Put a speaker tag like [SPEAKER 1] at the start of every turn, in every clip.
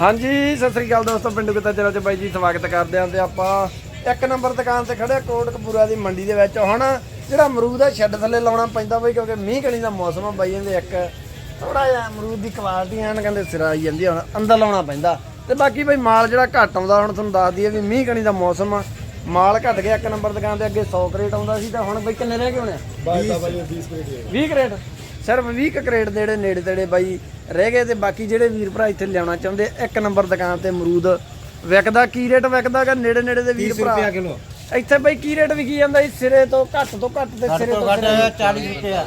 [SPEAKER 1] ਹਾਂਜੀ ਸਤਿ ਸ੍ਰੀ ਅਕਾਲ ਦੋਸਤੋ ਪਿੰਡੂ ਕਿਤਾ ਚੈਨਲ 'ਚ ਬਾਈ ਜੀ ਸਵਾਗਤ ਕਰਦੇ ਆਂ ਤੇ ਆਪਾਂ ਇੱਕ ਨੰਬਰ ਦੁਕਾਨ ਤੇ ਖੜੇ ਆ ਕੋਟਕਪੂਰਾ ਦੀ ਮੰਡੀ ਦੇ ਵਿੱਚ। ਹੁਣ ਜਿਹੜਾ ਅਮਰੂਦ ਆ ਛੱਡ ਥੱਲੇ ਲਾਉਣਾ ਪੈਂਦਾ ਬਈ ਕਿਉਂਕਿ ਮੀਂਹ ਕਣੀ ਦਾ ਮੌਸਮ ਆ ਬਾਈ ਇਹਦੇ ਇੱਕ ਥੋੜਾ ਜਿਹਾ ਅਮਰੂਦ ਦੀ ਕੁਆਲਿਟੀ ਐਨ ਕਹਿੰਦੇ ਸਿਰਾ ਆਈ ਜਾਂਦੀ ਹੁਣ ਅੰਦਰ ਲਾਉਣਾ ਪੈਂਦਾ। ਤੇ ਬਾਕੀ ਬਈ ਮਾਲ ਜਿਹੜਾ ਘੱਟ ਆਉਂਦਾ ਹੁਣ ਤੁਹਾਨੂੰ ਦੱਸ ਦਈਏ ਵੀ ਮੀਂਹ ਕਣੀ ਦਾ ਮੌਸਮ ਆ। ਮਾਲ ਘਟ ਗਿਆ ਇੱਕ ਨੰਬਰ ਦੁਕਾਨ ਤੇ ਅੱਗੇ 100 ਕਰੇਟ ਆਉਂਦਾ ਸੀ ਤਾਂ ਹੁਣ ਬਈ ਕਿੰਨੇ ਰਹਿ ਗਏ ਹੋਣੇ 20 ਕਰੇਟ ਸਿਰਫ 20 ਕੁ ਕਰੇਟ ਦੇ ਜਿਹੜੇ ਨੇੜੇ ਤੇੜੇ ਬਾਈ ਰਹਿ ਗਏ ਤੇ ਬਾਕੀ ਜਿਹੜੇ ਵੀਰ ਭਰਾ ਇੱਥੇ ਲਿਆਉਣਾ ਚਾਹੁੰਦੇ ਇੱਕ ਨੰਬਰ ਦੁਕਾਨ ਤੇ ਅਮਰੂਦ ਵਿਕਦਾ ਕੀ ਰੇਟ ਵਿਕਦਾਗਾ ਨੇੜੇ ਨੇੜੇ ਦੇ ਵੀਰ ਭਰਾ?
[SPEAKER 2] ਕਿਲੋ।
[SPEAKER 1] ਇੱਥੇ ਬਾਈ ਕੀ ਰੇਟ ਵਿਕੀ ਜਾਂਦਾ ਜੀ? ਸਿਰੇ ਤੋਂ ਘੱਟ ਤੋਂ ਘੱਟ ਤੇ ਸਿਰੇ ਤੋਂ
[SPEAKER 2] ਘੱਟ
[SPEAKER 1] ਸਿਰੇ
[SPEAKER 2] 40 ਰੁਪਏ ਆ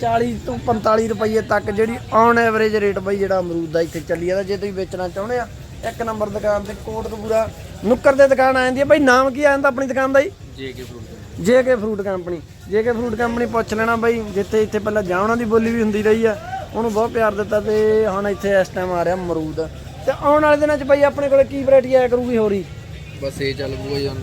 [SPEAKER 1] 40 ਤੋਂ 45 ਰੁਪਏ ਤੱਕ ਜਿਹੜੀ ਔਨ ਐਵਰੇਜ ਰੇਟ ਬਾਈ ਜਿਹੜਾ ਅਮਰੂਦ ਦਾ ਇੱਥੇ ਚੱਲੀ ਜਾਂਦਾ। ਜੇ ਤੁਸੀਂ ਵੇਚਣਾ ਚਾਹੁੰਦੇ ਆ ਇੱਕ ਨੰਬਰ ਦੁਕਾਨ ਤੇ ਕੋਟਕਪੂਰਾ ਨੁੱਕਰ ਦੇ ਦੁਕਾਨ ਆ ਜਾਂਦੀ ਹੈ ਬਾਈ ਨਾਮ ਕੀ ਆ ਜਾਂਦਾ ਆਪਣੀ ਦੁਕਾਨ ਦਾ ਜੀ?
[SPEAKER 2] J K fruit.
[SPEAKER 1] J K fruit company. J K fruit company ਪੁੱਛ ਲੈਣਾ ਬਾਈ ਜਿੱਥੇ ਇੱਥੇ ਪਹਿਲਾਂ ਜਾਂ ਉਹਨਾਂ ਦੀ ਬੋਲੀ ਵੀ ਹੁੰਦੀ ਰਹੀ ਆ ਉਹਨੂੰ ਬਹੁਤ ਪਿਆਰ ਦਿੱਤਾ ਤੇ ਹੁਣ ਇੱਥੇ ਇਸ ਟਾਈਮ ਆ ਰਿਹਾ ਅਮਰੂਦ। ਤੇ ਆਉਣ ਵਾਲੇ ਦਿਨਾਂ 'ਚ ਬਾਈ ਆਪਣੇ ਕੋਲੇ ਕੀ ਵੈਰਾਈਟੀ ਆਇਆ ਕਰੂਗੀ ਹੋਰੀ?
[SPEAKER 2] ਬਸ ਇਹ ਚੱਲ ਪੂਗਾ ਜੀ ਹੁਣ।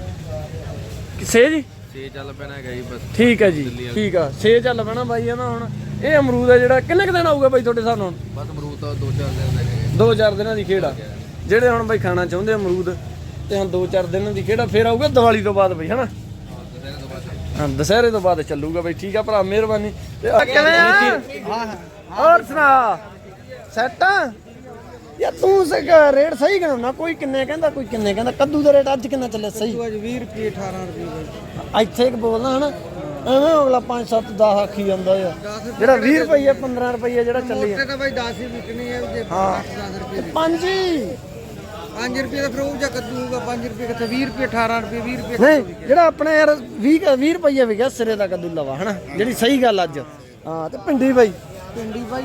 [SPEAKER 1] ਸੇ ਜੀ?
[SPEAKER 2] ਸੇ ਚੱਲ ਪੈਣਾ ਹੈਗਾ ਜੀ ਬਸ।
[SPEAKER 1] ਠੀਕ ਹੈ ਜੀ ਠੀਕ ਆ। ਸੇ ਚੱਲ ਪੈਣਾ ਬਾਈ ਇਹ ਨਾ ਹੁਣ। ਇਹ ਅਮਰੂਦ ਆ ਜਿਹੜਾ ਕਿੰਨੇ ਕੁ ਦਿਨ ਆਊਗਾ ਬਾਈ ਤੁਹਾਡੇ ਹਿਸਾਬ ਨਾਲ?
[SPEAKER 2] ਬਸ ਅਮਰੂਦ ਤਾਂ ਦੋ ਚਾਰ ਦਿਨ ਲੱਗੇ
[SPEAKER 1] ਦੋ ਚਾਰ ਦਿਨਾਂ ਦੀ ਖੇਡ ਆ। ਜਿਹੜੇ ਹੁਣ ਬਾਈ ਖਾਣਾ ਚਾਹੁੰਦੇ ਆ ਅਮਰੂਦ ਤੇ ਹੁਣ ਦੋ ਚਾਰ ਦਿਨਾਂ ਦੀ ਖੇਡ ਆ ਫਿਰ ਆਊਗਾ ਦੀਵਾਲੀ ਤੋਂ ਬਾਅਦ ਬਾਈ ਹਨਾ? ਦੁਸਹਿਰੇ ਤੋਂ ਬਾਅਦ ਚੱਲੂਗਾ ਬਈ ਠੀਕ ਆ ਭਰਾ ਮਿਹਰਬਾਨੀ। ਤੇ ਆ ਕਿਵੇਂ ਆ? ਹਾਂ ਹਾਂ। ਹੋਰ ਸੁਣਾ ਸੈਟ ਆ? ਯਾ ਤੂੰ ਸਕ ਰੇਟ ਸਹੀ ਕਰਾਉਣਾ ਕੋਈ ਕਿੰਨੇ ਕਹਿੰਦਾ ਕੋਈ ਕਿੰਨੇ ਕਹਿੰਦਾ ਕੱਦੂ ਦਾ ਰੇਟ ਅੱਜ ਕਿੰਨਾ ਚੱਲਿਆ ਸਹੀ?
[SPEAKER 2] ਅੱਜ 20 ਰੁਪਏ 18 ਰੁਪਏ
[SPEAKER 1] ਇੱਥੇ ਇੱਕ ਬੋਲਦਾ ਹਨਾ? ਐਵੇਂ ਅਗਲਾ 5 7 10 ਆਖੀ ਜਾਂਦਾ ਆ ਜਿਹੜਾ 20 ਰੁਪਏ 15 ਰੁਪਏ ਜਿਹੜਾ ਚੱਲੀ ਆ
[SPEAKER 2] ਤਾਂ ਬਾਈ 10 ਹੀ ਵਿਕਣੀ ਹੈ ਜੇ
[SPEAKER 1] ਹਾਂ।
[SPEAKER 2] 10 ਰੁਪਏ ਦੀ।
[SPEAKER 1] ਪੰਜ ਹੀ।
[SPEAKER 2] 5 ਰੁਪਏ ਦਾ ਫਿਰ ਉਹ ਜਾਂ ਕੱਦੂਗਾ 5 ਰੁਪਏ ਕਿੱਥੇ 20 ਰੁਪਏ 18 ਰੁਪਏ 20 ਰੁਪਏ
[SPEAKER 1] ਨਹੀਂ ਜਿਹੜਾ ਆਪਣਾ ਯਾਰ 20 20 ਰੁਪਏ ਵਿਕਿਆ ਸਿਰੇ ਦਾ ਕੱਦੂ ਲਵਾ ਹਨਾ? ਜਿਹੜੀ ਸਹੀ ਗੱਲ ਅੱਜ। ਹਾਂ ਤੇ ਪਿੰਡੀ ਬਾਈ।
[SPEAKER 2] ਪਿੰਡੀ ਬਾਈ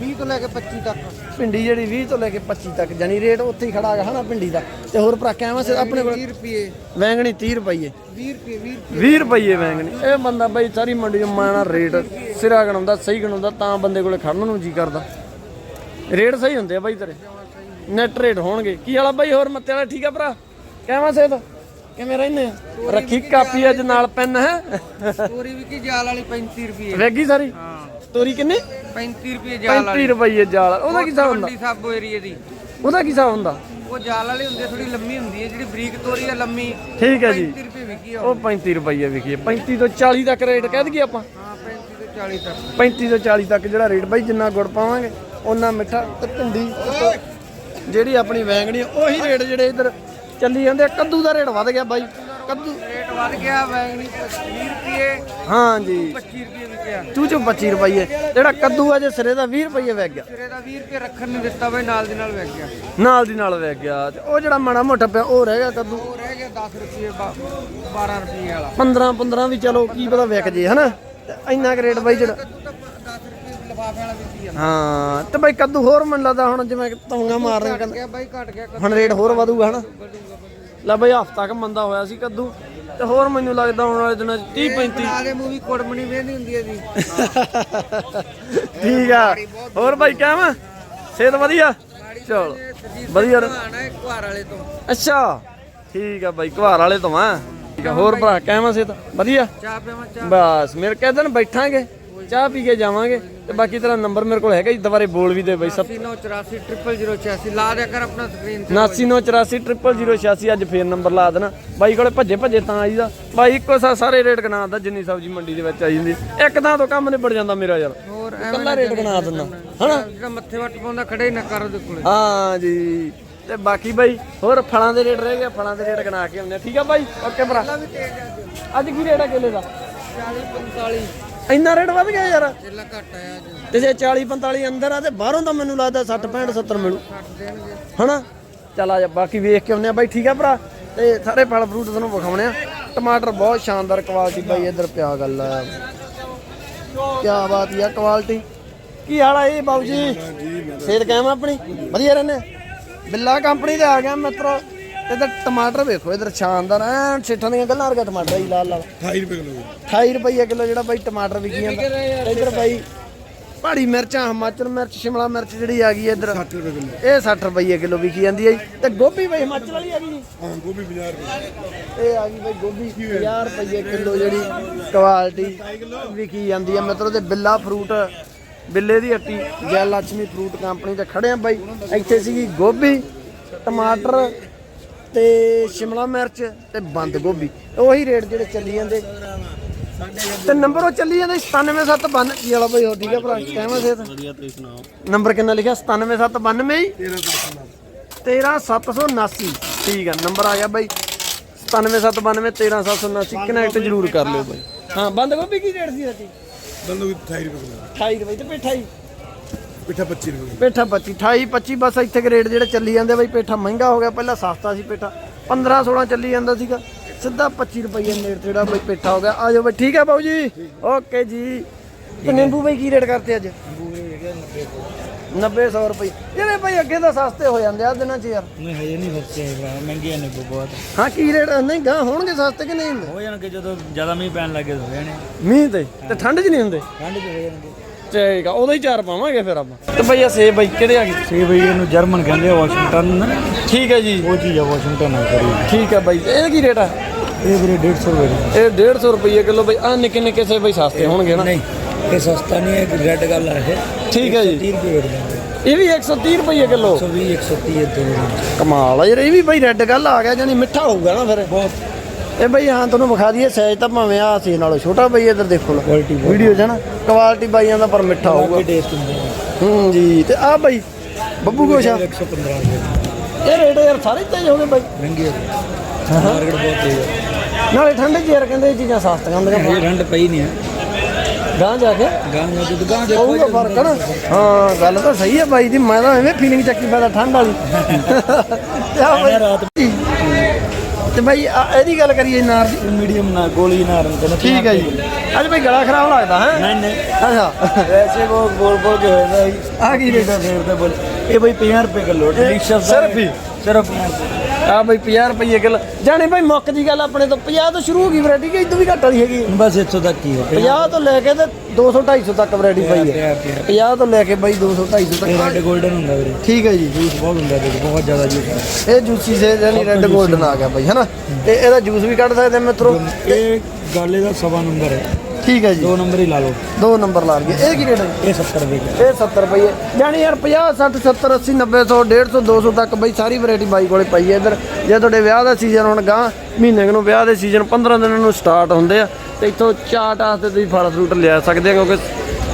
[SPEAKER 2] 20 ਤੋਂ ਲੈ ਕੇ 25 ਤੱਕ।
[SPEAKER 1] ਪਿੰਡੀ ਜਿਹੜੀ 20 ਤੋਂ ਲੈ ਕੇ 25 ਤੱਕ ਜਾਨੀ ਰੇਟ ਉੱਥੇ ਹੀ ਖੜਾ ਹੈਗਾ ਹਨਾ ਪਿੰਡੀ ਦਾ। ਤੇ ਹੋਰ ਭਰਾ ਕਿਵੇਂ ਸੇ ਆਪਣੇ ਕੋਲ
[SPEAKER 2] 20 ਰੁਪਏ।
[SPEAKER 1] ਵੈਂਗਣੀ 30 ਰੁਪਏ
[SPEAKER 2] 20 ਰੁਪਏ। 20
[SPEAKER 1] 20 ਰੁਪਏ ਵੈਂਗਣੀ। ਇਹ ਬੰਦਾ ਬਾਈ ਸਾਰੀ ਮੰਡੀ ਮਾਣਾ ਰੇਟ ਸਿਰਾ ਗਣਾਉਂਦਾ ਸਹੀ ਗਣਾਉਂਦਾ ਤਾਂ ਬੰਦੇ ਕੋਲੇ ਖੜਨ ਨੂੰ ਜੀ ਕਰਦਾ। ਰੇਟ ਸਹੀ ਹੁੰਦੇ ਆ ਬਾਈ ਤੇਰੇ। ਨੈਟ ਰੇਟ ਹੋਣਗੇ। ਕੀ ਵਾਲਾ ਬਾਈ? ਹੋਰ ਮੱਤੇ ਵਾਲਾ ਠੀਕ ਆ ਭਰਾ? ਕਿਵੇਂ ਸੇ ਕਿਵੇਂ ਰਹਿੰਦੇ ਆ? ਰੱਖੀ ਕਾਪੀ ਅੱਜ ਨਾਲ ਪੈਨ ਹੈ?
[SPEAKER 2] ਤੋਰੀ ਵਿਕੀ ਜਾਲ ਵਾਲੀ 35 ਰੁਪਏ।
[SPEAKER 1] ਵੇਗੀ ਸਾਰੀ?
[SPEAKER 2] ਹਾਂ।
[SPEAKER 1] ਤੋਰੀ ਕਿੰਨੇ?
[SPEAKER 2] 35 ਰੁਪਏ ਜਾਲ
[SPEAKER 1] 35 ਰੁਪਏ ਜਾਲ। ਉਹਦਾ ਕੀ ਹਿਸਾਬ ਹੁੰਦਾ?
[SPEAKER 2] ਸਾਬੋ ਏਰੀਏ ਦੀ।
[SPEAKER 1] ਉਹਦਾ ਕੀ ਹਿਸਾਬ ਹੁੰਦਾ?
[SPEAKER 2] ਉਹ ਜਾਲ ਵਾਲੀ ਹੁੰਦੀ ਥੋੜੀ ਲੰਮੀ ਹੁੰਦੀ ਹੈ ਜਿਹੜੀ ਬਰੀਕ ਤੋਰੀ ਆ ਲੰਮੀ।
[SPEAKER 1] ਠੀਕ ਹੈ ਜੀ।
[SPEAKER 2] 30 ਰੁਪਏ ਵਿਕੀ
[SPEAKER 1] ਉਹ 35 ਰੁਪਏ ਵਿਕੀ ਹੈ 35 ਤੋਂ 40 ਤੱਕ ਰੇਟ ਕਹਿ ਦਈਏ ਆਪਾਂ।
[SPEAKER 2] ਹਾਂ 35 ਤੋਂ 40 ਤੱਕ।
[SPEAKER 1] 35 ਤੋਂ 40 ਤੱਕ ਜਿਹੜਾ ਰੇਟ ਬਾਈ ਜਿੰਨਾ ਗੁੜ ਪਾਵਾਂਗੇ ਉਹਨਾਂ ਮਿੱਠਾ ਤੇ ਭਿੰਡੀ। ਜਿਹੜੀ ਆਪਣੀ ਵੈਂਗਣੀ ਉਹੀ ਰੇਟ ਜਿਹੜੇ ਇੱਧਰ ਚੱਲੀ ਜਾਂਦੇ ਆ। ਕੱਦੂ ਦਾ ਰੇਟ ਵੱਧ ਗਿਆ ਬਾਈ। ਕੱਦੂ
[SPEAKER 2] ਰੇਟ ਵੱਧ ਗਿਆ ਵੈਗਣੀ 20 ਰੁਪਏ।
[SPEAKER 1] ਹਾਂ ਜੀ
[SPEAKER 2] 25 ਰੁਪਏ ਵਿਕਿਆ
[SPEAKER 1] ਚੂਚੂ 25 ਰੁਪਏ ਜਿਹੜਾ ਕੱਦੂ ਆ ਜੇ ਸਿਰੇ ਦਾ 20 ਰੁਪਏ ਵਿਕ ਗਿਆ।
[SPEAKER 2] ਸਿਰੇ ਦਾ 20 ਰੁਪਏ ਰੱਖਣ ਨੂੰ ਦਿੱਤਾ ਬਈ ਨਾਲ ਦੀ ਨਾਲ ਵਿਕ ਗਿਆ।
[SPEAKER 1] ਨਾਲ ਦੀ ਨਾਲ ਵਿਕ ਗਿਆ। ਤੇ ਉਹ ਜਿਹੜਾ ਮਾੜਾ ਮੋਟਾ ਪਿਆ ਉਹ ਰਹਿ ਗਿਆ ਕੱਦੂ।
[SPEAKER 2] ਉਹ ਰਹਿ ਗਿਆ 10 ਰੁਪਏ 12 ਰੁਪਏ ਵਾਲਾ।
[SPEAKER 1] 15 15 ਵੀ ਚਲੋ ਕੀ ਪਤਾ ਵਿਕ ਜੇ ਹਨਾ? ਤੇ ਇੰਨਾ ਕੁ ਰੇਟ ਬਾਈ ਜਿਹੜਾ
[SPEAKER 2] ਕੱਦੂ ਤਾਂ 10 ਰੁਪਏ ਲਫਾਫੇ ਵਾਲਾ
[SPEAKER 1] ਹਾਂ ਤੇ ਬਾਈ ਕੱਦੂ ਹੋਰ ਮੈਨੂੰ ਲੱਗਦਾ ਹੁਣ ਜਿਵੇਂ ਤੌਂਗਾ ਮਾਰਦੇ
[SPEAKER 2] ਘਟ ਗਿਆ ਬਾਈ ਘਟ ਗਿਆ
[SPEAKER 1] ਹੁਣ ਰੇਟ ਹੋਰ ਵਧੂਗਾ ਹਨਾ? ਲੈ ਬਈ ਹਫਤਾ ਕ ਮੰਦਾ ਹੋਇਆ ਸੀ ਕੱਦੂ ਤੇ ਹੋਰ ਮੈਨੂੰ ਲੱਗਦਾ ਆਉਣ ਵਾਲੇ ਦਿਨਾਂ ਚ 30 35
[SPEAKER 2] ਬਣਾ ਦੇ ਮੂਵੀ ਕੁੜਮਣੀ ਵੇਂਦੀ ਹੁੰਦੀ ਹੈ ਜੀ।
[SPEAKER 1] ਠੀਕ ਆ। ਹੋਰ ਬਾਈ ਕਿਵੇਂ ਸਿਹਤ ਵਧੀਆ? ਚਲੋ ਵਧੀਆ।
[SPEAKER 2] ਆਣਾ ਇੱਕ ਘਰ ਵਾਲੇ ਤੋਂ।
[SPEAKER 1] ਅੱਛਾ ਠੀਕ ਆ ਬਾਈ ਘਵਾਰ ਵਾਲੇ ਤੋਂ ਆ। ਠੀਕ ਆ ਹੋਰ ਭਰਾ ਕਿਵੇਂ ਸਿਹਤ? ਵਧੀਆ?
[SPEAKER 2] ਚਾਹ ਪਿਆਵਾਂ ਚਾਹ।
[SPEAKER 1] ਬਸ ਮੇਰੇ ਕਹਿ ਦਿਨ ਬੈਠਾਂਗੇ? ਚਾਹ ਪੀ ਕੇ ਜਾਵਾਂਗੇ ਤੇ ਬਾਕੀ ਤੇਰਾ ਨੰਬਰ ਮੇਰੇ ਕੋਲ ਹੈਗਾ ਜੀ ਦੁਬਾਰੇ ਬੋਲ ਵੀ ਦੇ ਬਾਈ ਸਭ।
[SPEAKER 2] 984 0086 ਲਾ ਦਿਆ ਕਰ ਆਪਣਾ ਸਕਰੀਨ ਤੇ।
[SPEAKER 1] 7984000086 ਅੱਜ ਫੇਰ ਨੰਬਰ ਲਾ ਦੇਣਾ। ਬਾਈ ਕੋਲੇ ਭੱਜੇ ਭੱਜੇ ਤਾਂ ਆਈਦਾ। ਬਾਈ ਇੱਕੋ ਸਾ ਸਾਰੇ ਰੇਟ ਗਣਾ ਦਿੰਦਾ ਜਿੰਨੀ ਸਬਜ਼ੀ ਮੰਡੀ ਦੇ ਵਿੱਚ ਆਈ ਜਾਂਦੀ ਇੱਕ ਤਾਂ ਤੋਂ ਕੰਮ ਨਿਬੜ ਜਾਂਦਾ ਮੇਰਾ ਯਾਰ।
[SPEAKER 2] ਹੋਰ
[SPEAKER 1] ਕੱਲਾ ਰੇਟ ਗਣਾ ਦਿੰਦਾ। ਹਨਾ?
[SPEAKER 2] ਜਿਹੜਾ ਮੱਥੇ ਵੱਟ ਪਾਉਂਦਾ ਖੜੇ ਹੀ ਨਾ ਕਰ ਉਹਦੇ ਕੋਲੇ।
[SPEAKER 1] ਹਾਂ ਜੀ। ਤੇ ਬਾਕੀ ਬਾਈ ਹੋਰ ਫਲਾਂ ਦੇ ਰੇਟ ਰਹਿ ਗਏ ਫਲਾਂ ਦੇ ਰੇਟ ਗਣਾ ਕੇ ਆਉਂਦੇ ਆ। ਠੀਕ ਆ ਬਾਈ? ਓਕੇ ਭਰਾ। ਅੱਜ ਕੀ ਰੇਟ ਆ ਕੇਲੇ ਦਾ?
[SPEAKER 2] 40 45
[SPEAKER 1] ਇੰਨਾ ਰੇਟ ਵੱਧ ਗਿਆ ਯਾਰ।
[SPEAKER 2] ਚੇਲਾ ਘਟ ਆਇਆ ਅੱਜ।
[SPEAKER 1] ਤੇ ਜੇ 40 45 ਅੰਦਰ ਆ ਤੇ ਬਾਹਰੋਂ ਤਾਂ ਮੈਨੂੰ ਲੱਗਦਾ 60 65 70 ਮਿਲੂ।
[SPEAKER 2] 60 ਦੇਣਗੇ।
[SPEAKER 1] ਹਨਾ? ਚੱਲ ਆ ਜਾ ਬਾਕੀ ਵੇਖ ਕੇ ਆਉਂਦੇ ਆ। ਬਾਈ ਠੀਕ ਆ ਭਰਾ। ਤੇ ਸਾਰੇ ਫਲ ਫਰੂਟ ਤੁਹਾਨੂੰ ਵਿਖਾਉਣੇ ਆ। ਟਮਾਟਰ ਬਹੁਤ ਸ਼ਾਨਦਾਰ ਕੁਆਲਿਟੀ ਬਾਈ ਇੱਧਰ ਪਿਆ ਗੱਲ। ਆ ਕੀ ਬਾਤ ਹੈ ਕੁਆਲਿਟੀ ਕੀ ਹਾਲ ਆ ਇਹ ਬਾਬੂ ਜੀ? ਸਿਹਤ ਕਾਇਮ ਆਪਣੀ? ਵਧੀਆ ਰਹਿੰਦੇ? ਬਿੱਲਾ ਕੰਪਨੀ ਦੇ ਆ ਗਿਆ ਮਿੱਤਰੋ। ਇੱਧਰ ਟਮਾਟਰ ਵੇਖੋ ਇੱਧਰ ਸ਼ਾਨਦਾਰ ਐਨ ਸਿੱਠਾਂ ਦੀਆਂ ਗੱਲਾਂ ਵਰਗਾ ਟਮਾਟਰ ਹੀ ਲਾਲ ਲਾਲ।
[SPEAKER 3] 28 ਰੁਪਏ ਕਿਲੋ
[SPEAKER 1] 28 ਰੁਪਏ ਕਿਲੋ ਜਿਹੜਾ ਬਾਈ ਟਮਾਟਰ ਵਿਕੀ ਜਾਂਦਾ। ਇੱਧਰ ਬਾਈ ਪਹਾੜੀ ਮਿਰਚਾਂ ਹਿਮਾਚਲ ਮਿਰਚ ਸ਼ਿਮਲਾ ਮਿਰਚ ਜਿਹੜੀ ਆ ਗਈ ਹੈ ਇੱਧਰ।
[SPEAKER 3] 60 ਰੁਪਏ ਕਿਲੋ।
[SPEAKER 1] ਇਹ 60 ਰੁਪਏ ਕਿਲੋ ਵਿਕੀ ਜਾਂਦੀ ਹੈ ਜੀ। ਤੇ ਗੋਭੀ ਬਈ ਹਿਮਾਚਲ ਵਾਲੀ ਆ ਗਈ ਜੀ?
[SPEAKER 3] ਹਾਂ ਗੋਭੀ 50 ਰੁਪਏ।
[SPEAKER 1] ਇਹ ਆ ਗਈ ਬਈ ਗੋਭੀ 50 ਰੁਪਏ ਕਿਲੋ ਜਿਹੜੀ ਕੁਆਲਿਟੀ ਵਿਕੀ ਜਾਂਦੀ ਹੈ ਮਤਲਬ ਤੇ ਬਿੱਲਾ ਫਰੂਟ ਬਿੱਲੇ ਦੀ ਹੱਟੀ ਜੈ ਲక్ష్ਮੀ ਫਰੂਟ ਕੰਪਨੀ ਤੇ ਖੜੇ ਆ ਬਾਈ। ਇੱਥੇ ਸੀਗੀ ਗੋਭੀ ਟਮਾਟਰ ਤੇ ਸ਼ਿਮਲਾ ਮਿਰਚ ਤੇ ਬੰਦ ਗੋਭੀ। ਉਹੀ ਰੇਟ ਜਿਹੜੇ ਚੱਲੀ ਜਾਂਦੇ। ਤੇ ਨੰਬਰ ਉਹ ਚੱਲੀ ਜਾਂਦੇ 97792 ਕੀ ਵਾਲਾ ਬਾਈ ਹੋ ਠੀਕ ਹੈ ਭਰਾ? ਕਹਿਵਾ ਸੇ
[SPEAKER 3] ਵਧੀਆ ਤੁਸੀਂ ਸੁਣਾਓ?
[SPEAKER 1] ਨੰਬਰ ਕਿੰਨਾ ਲਿਖਿਆ? 97792 ਹੀ? 13779 ਠੀਕ ਆ ਨੰਬਰ ਆ ਗਿਆ ਬਾਈ। 97792 13779 ਕਨੈਕਟ ਜ਼ਰੂਰ ਕਰ ਲਿਓ ਬਾਈ। ਹਾਂ ਬੰਦ ਗੋਭੀ ਕੀ ਰੇਟ ਸੀ ਅੱਜ
[SPEAKER 3] ਬੰਦੂ 28 ਰੁਪਏ ਕਿਲੋ।
[SPEAKER 1] 28 ਰੁਪਏ ਤੇ ਪੇਠਾ ਹੀ
[SPEAKER 3] ਪਿੱਠਾ 25 ਰੁਪਏ।
[SPEAKER 1] ਪੇਠਾ 25 28 25 ਬਸ ਇੱਥੇ ਰੇਟ ਜਿਹੜੇ ਚੱਲੀ ਜਾਂਦੇ ਬਾਈ ਪੇਠਾ ਮਹਿੰਗਾ ਹੋ ਗਿਆ ਪਹਿਲਾਂ ਸਸਤਾ ਸੀ ਪੇਠਾ। 15 16 ਚੱਲੀ ਜਾਂਦਾ ਸੀਗਾ। ਸਿੱਧਾ 25 ਰੁਪਏ ਨੇੜ ਜਿਹੜਾ ਬਾਈ ਪੇਠਾ ਹੋ ਗਿਆ। ਆ ਜਾਓ ਬਾਈ ਠੀਕ ਹੈ ਬਾਊ ਜੀ? ਓਕੇ ਜੀ। ਤੇ ਨਿੰਬੂ ਬਾਈ ਕੀ ਰੇਟ ਕਰਤੇ ਅੱਜ? 90 100 ਰੁਪਏ ਇਹਦੇ ਬਾਈ ਅੱਗੇ ਤਾਂ ਸਸਤੇ ਹੋ ਜਾਂਦੇ ਆ ਦਿਨਾਂ 'ਚ ਯਾਰ।
[SPEAKER 2] ਨਹੀਂ ਹਜੇ ਨਹੀਂ ਸਸਤੇ ਭਰਾ। ਮਹਿੰਗੇ ਨੇ ਬਹੁਤ।
[SPEAKER 1] ਹਾਂ ਕੀ ਰੇਟ ਨਹੀਂ ਗਾ ਹੋਣਗੇ ਸਸਤੇ ਕਿ ਨਹੀਂ?
[SPEAKER 2] ਹੋ ਜਾਣਗੇ ਜਦੋਂ ਜ਼ਿਆਦਾ ਮੀਂਹ ਪੈਣ ਲੱਗੇ ਹੋ ਜਾਣੇ।
[SPEAKER 1] ਮੀਂਹ ਤੇ? ਤੇ ਠੰਡ 'ਚ ਨਹੀਂ ਹੁੰਦੇ?
[SPEAKER 2] ਠੰਡ ਚ ਹੋ ਜਾਣਗੇ।
[SPEAKER 1] ਠੀਕ ਆ ਉਦੋਂ ਹੀ ਚਾਰ ਪਾਵਾਂਗੇ ਫਿਰ ਆਪਾਂ। ਤੇ ਬਈ ਆ ਸੇਬ ਬਾਈ ਕਿਹੜੇ ਆ ਗਏ?
[SPEAKER 2] ਸੇ ਬਈ ਇਹਨੂੰ ਜਰਮਨ ਕਹਿੰਦੇ ਆ ਵਾਸ਼ਿੰਗਟਨ।
[SPEAKER 1] ਠੀਕ ਹੈ ਜੀ।
[SPEAKER 2] ਉਹ ਚੀਜ਼ ਆ ਵਾਸ਼ਿੰਗਟਨ ਆ ਕਰੀ
[SPEAKER 1] ਠੀਕ ਹੈ ਬਾਈ ਤੇ ਇਹ ਕੀ ਰੇਟ ਆ?
[SPEAKER 2] ਇਹ ਵੀਰੇ 150 ਰੁਪਏ ਦੀ।
[SPEAKER 1] ਇਹ 150 ਰੁਪਏ ਕਿਲੋ ਬਈ ਆ ਨਿੱਕੇ ਨਿੱਕੇ ਸੇ ਬਈ ਸਸਤੇ ਹੋਣਗੇ ਨਾ।
[SPEAKER 2] ਨਹੀਂ ਇਹ ਸਸਤਾ ਨਹੀਂ ਹੈ ਰੈੱਡ ਗੱਲ ਆ ਇਹ।
[SPEAKER 1] ਠੀਕ ਹੈ ਜੀ।
[SPEAKER 2] 30 ਰੁਪਏ ਦਿੰਦੇ
[SPEAKER 1] ਇਹ ਵੀ 130 ਰੁਪਏ ਕਿਲੋ।
[SPEAKER 2] 120 130 ਇੱਥੇ ਦੇ ਦਿੰਦੇ।
[SPEAKER 1] ਕਮਾਲ ਆ ਯਾਰ ਇਹ ਵੀ ਬਈ ਰੈੱਡ ਗੱਲ ਆ ਗਿਆ ਜਾਨੀ ਮਿੱਠਾ ਹੋਊਗਾ ਨਾ ਫਿਰ।
[SPEAKER 2] ਬਹੁਤ
[SPEAKER 1] ਇਹ ਬਈ ਹਾਂ ਤੁਹਾਨੂੰ ਵਿਖਾ ਦਈਏ ਸਾਈਜ਼ ਤਾਂ ਭਾਵੇਂ ਆ ਸੀ ਨਾਲੋਂ ਛੋਟਾ ਬਈ ਇੱਧਰ ਦੇਖੋ ਲੋ
[SPEAKER 2] ਕੁਆਲਿਟੀ
[SPEAKER 1] ਵੀਡੀਓ ਨਾ ਕੁਆਲਿਟੀ ਬਾਈਆਂ ਦਾ ਪਰ ਮਿੱਠਾ ਹੋਊਗਾ।
[SPEAKER 2] ਟੇਸਟ ਹੁੰਦੇ
[SPEAKER 1] ਹੂੰ ਜੀ ਤੇ ਆ ਬਈ ਬੱਬੂ ਗੋਸ਼ਾ
[SPEAKER 2] 115 ਰੁਪਏ
[SPEAKER 1] ਇਹ ਰੇਟ ਯਾਰ ਸਾਰੇ ਤੇਜ਼ ਹੋ ਗਏ ਬਾਈ।
[SPEAKER 2] ਮਹਿੰਗੇ ਮਾਰਕੀਟ ਬਹੁਤ ਤੇਜ਼ ਹੈ।
[SPEAKER 1] ਨਾਲੇ ਠੰਡੇ 'ਚ ਯਾਰ ਕਹਿੰਦੇ ਇਹ ਚੀਜ਼ਾਂ ਸਸਤੀਆਂ ਹੁੰਦੀਆਂ।
[SPEAKER 2] ਹਜੇ ਠੰਡ ਪਈ ਨਹੀਂ ਹੈ।
[SPEAKER 1] ਗਾਂ ਜਾ ਕੇ?
[SPEAKER 2] ਗਾਂ ਜਾ ਕੇ ਦੁਕਾਨ ਦੇ
[SPEAKER 1] ਹੋਊਗਾ ਫ਼ਰਕ ਨਾ। ਹਾਂ ਗੱਲ ਤਾਂ ਸਹੀ ਹੈ ਬਾਈ ਦੀ ਮੈਂ ਤਾਂ ਐਵੇਂ ਫੀਲਿੰਗ ਚੱਕੀ ਪੈਦਾ ਠੰਡ ਵਾਲੀ। ਤੇ ਆ ਬਾਈ
[SPEAKER 2] ਰਾਤ
[SPEAKER 1] ਤੇ ਬਾਈ ਆ ਇਹਦੀ ਗੱਲ ਕਰੀਏ ਨਾਰ ਦੀ
[SPEAKER 2] ਮੀਡੀਅਮ ਨਾ ਗੋਲੀ
[SPEAKER 1] ਠੀਕ ਹੈ ਜੀ। ਅੱਜ ਬਈ ਗਲਾ ਖਰਾਬ ਲੱਗਦਾ ਹੈ?
[SPEAKER 2] ਨਹੀਂ ਨਹੀਂ।
[SPEAKER 1] ਅੱਛਾ।
[SPEAKER 2] ਵੈਸੇ ਉਹ ਬੋਲ ਬੋਲ ਕੇ ਹੋਇਆ ਹੈ
[SPEAKER 1] ਆ ਕੀ ਰੇਟ
[SPEAKER 2] 50 ਰੁਪਏ ਕਿਲੋ ਡਿਲੀਸ਼ੀਅਸ
[SPEAKER 1] ਸਿਰਫ ਹੀ?
[SPEAKER 2] ਸਿਰਫ 50 ਰੁਪਏ।
[SPEAKER 1] ਆ ਬਈ 50 ਰੁਪਏ ਕਿਲੋ। ਜਾਣੇ ਬਾਈ ਮੁੱਕ ਦੀ ਗੱਲ ਆਪਣੇ ਤੋਂ 50 ਤੋਂ ਸ਼ੁਰੂ ਹੋ ਗਈ ਵੈਰਾਈਟੀ ਕਿ ਇਦੋਂ ਵੀ ਘੱਟ ਵਾਲੀ ਹੈਗੀ।
[SPEAKER 2] ਬਸ ਇੱਥੋਂ ਤੱਕ ਹੀ ਹੈ।
[SPEAKER 1] 50 ਤੋਂ ਲੈ ਕੇ ਤੇ 200 250 ਤੱਕ ਵੈਰਾਈਟੀ ਪਈ ਹੈ। 50 ਤੋਂ ਲੈ ਕੇ ਬਾਈ 200 250
[SPEAKER 2] ਇਹ
[SPEAKER 1] ਤੱਕ।
[SPEAKER 2] ਰੈੱਡ 골ਡਨ ਹੁੰਦਾ ਵੀਰੇ।
[SPEAKER 1] ਠੀਕ ਹੈ ਜੀ।
[SPEAKER 2] ਜੂਸ ਬਹੁਤ ਹੁੰਦਾ 'ਚ, ਬਹੁਤ ਜ਼ਿਆਦਾ ਜੂਸ
[SPEAKER 1] ਇਹ ਜੂਸੀ ਸੇ ਯਾਨੀ ਰੈੱਡ 골ਡਨ ਆ ਗਿਆ ਬਾਈ ਹਨਾ? ਤੇ ਇਹਦਾ ਜੂਸ ਵੀ ਕੱਢ ਸਕਦੇ ਮਿੱਤਰੋ।
[SPEAKER 2] ਇਹ ਗਾਲੇ ਦਾ ਸਵਾ ਨੰਬਰ ਹੈ।
[SPEAKER 1] ਠੀਕ ਹੈ ਜੀ।
[SPEAKER 2] ਦੋ ਨੰਬਰ ਹੀ ਲਾ ਲਓ।
[SPEAKER 1] ਦੋ ਨੰਬਰ ਲਾ ਲਈਏ। ਇਹ ਕੀ ਰੇਟ ਹੈ
[SPEAKER 2] ਇਹ 70 ਰੁਪਏ
[SPEAKER 1] ਇਹ 70 ਰੁਪਏ। ਜਾਣੀ ਯਾਰ 50 60 70 80 90 100 150 200 ਤੱਕ ਬਈ ਸਾਰੀ ਵੈਰਾਈਟੀ ਬਾਈ ਕੋਲੇ ਪਈ ਹੈ ਇੱਧਰ। ਜੇ ਤੁਹਾਡੇ ਵਿਆਹ ਦਾ ਸੀਜ਼ਨ ਹੁਣ ਗਾਂ ਮਹੀਨੇ ਨੂੰ ਵਿਆਹ ਦੇ ਸੀਜ਼ਨ 15 ਦਿਨਾਂ ਨੂੰ ਸਟਾਰਟ ਹੁੰਦੇ ਆ ਤੇ ਇੱਥੋਂ ਚਾਟ ਆਸਤੇ ਤੁਸੀਂ ਫਲ ਫਰੂਟ ਲਿਆ ਸਕਦੇ ਆ ਕਿਉਂਕਿ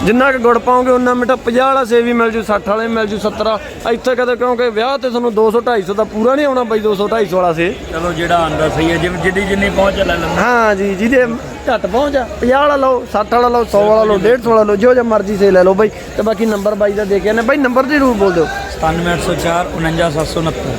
[SPEAKER 1] ਜਿੰਨਾ ਕੁ ਗੁੜ ਪਾਓਗੇ ਉਹਨਾਂ ਮਿੱਠਾ 50 ਵਾਲਾ ਸੇਬ ਵੀ ਮਿਲ ਜੂ 60 ਵਾਲੇ ਵੀ ਮਿਲ ਜੂ 70 ਇੱਥੇ ਕਦੇ ਕਿਉਂਕਿ ਵਿਆਹ ਤੇ ਤੁਹਾਨੂੰ 200 250 ਦਾ ਪੂਰਾ ਨਹੀਂ ਆਉਣਾ ਬਾਈ 200 250 ਵਾਲਾ ਸੇਬ
[SPEAKER 2] ਚਲੋ ਜਿਹੜਾ ਆਂਦਾ ਸਹੀ ਹੈ ਜਿਵੇਂ ਜਿੱਦੀ ਜਿੰਨੀ ਪਹੁੰਚ ਲੈ ਲੈਂਦਾ।
[SPEAKER 1] ਹਾਂ ਜੀ ਜਿਹਦੇ ਘੱਟ ਪਹੁੰਚ ਆ। 50 ਵਾਲਾ ਲਓ 60 ਵਾਲਾ ਲਓ 100 ਵਾਲਾ ਲਓ 150 ਵਾਲਾ ਲਓ ਜੋ ਜੋ ਮਰਜ਼ੀ ਸੇ ਲੈ ਲਓ ਬਾਈ। ਤੇ ਬਾਕੀ ਨੰਬਰ ਬਾਈ ਦਾ ਦੇ ਕੇ ਆਨੇ ਬਾਈ ਨੰਬਰ ਜ਼ਰੂਰ ਬੋਲ ਦਿਓ।
[SPEAKER 2] 97804 49769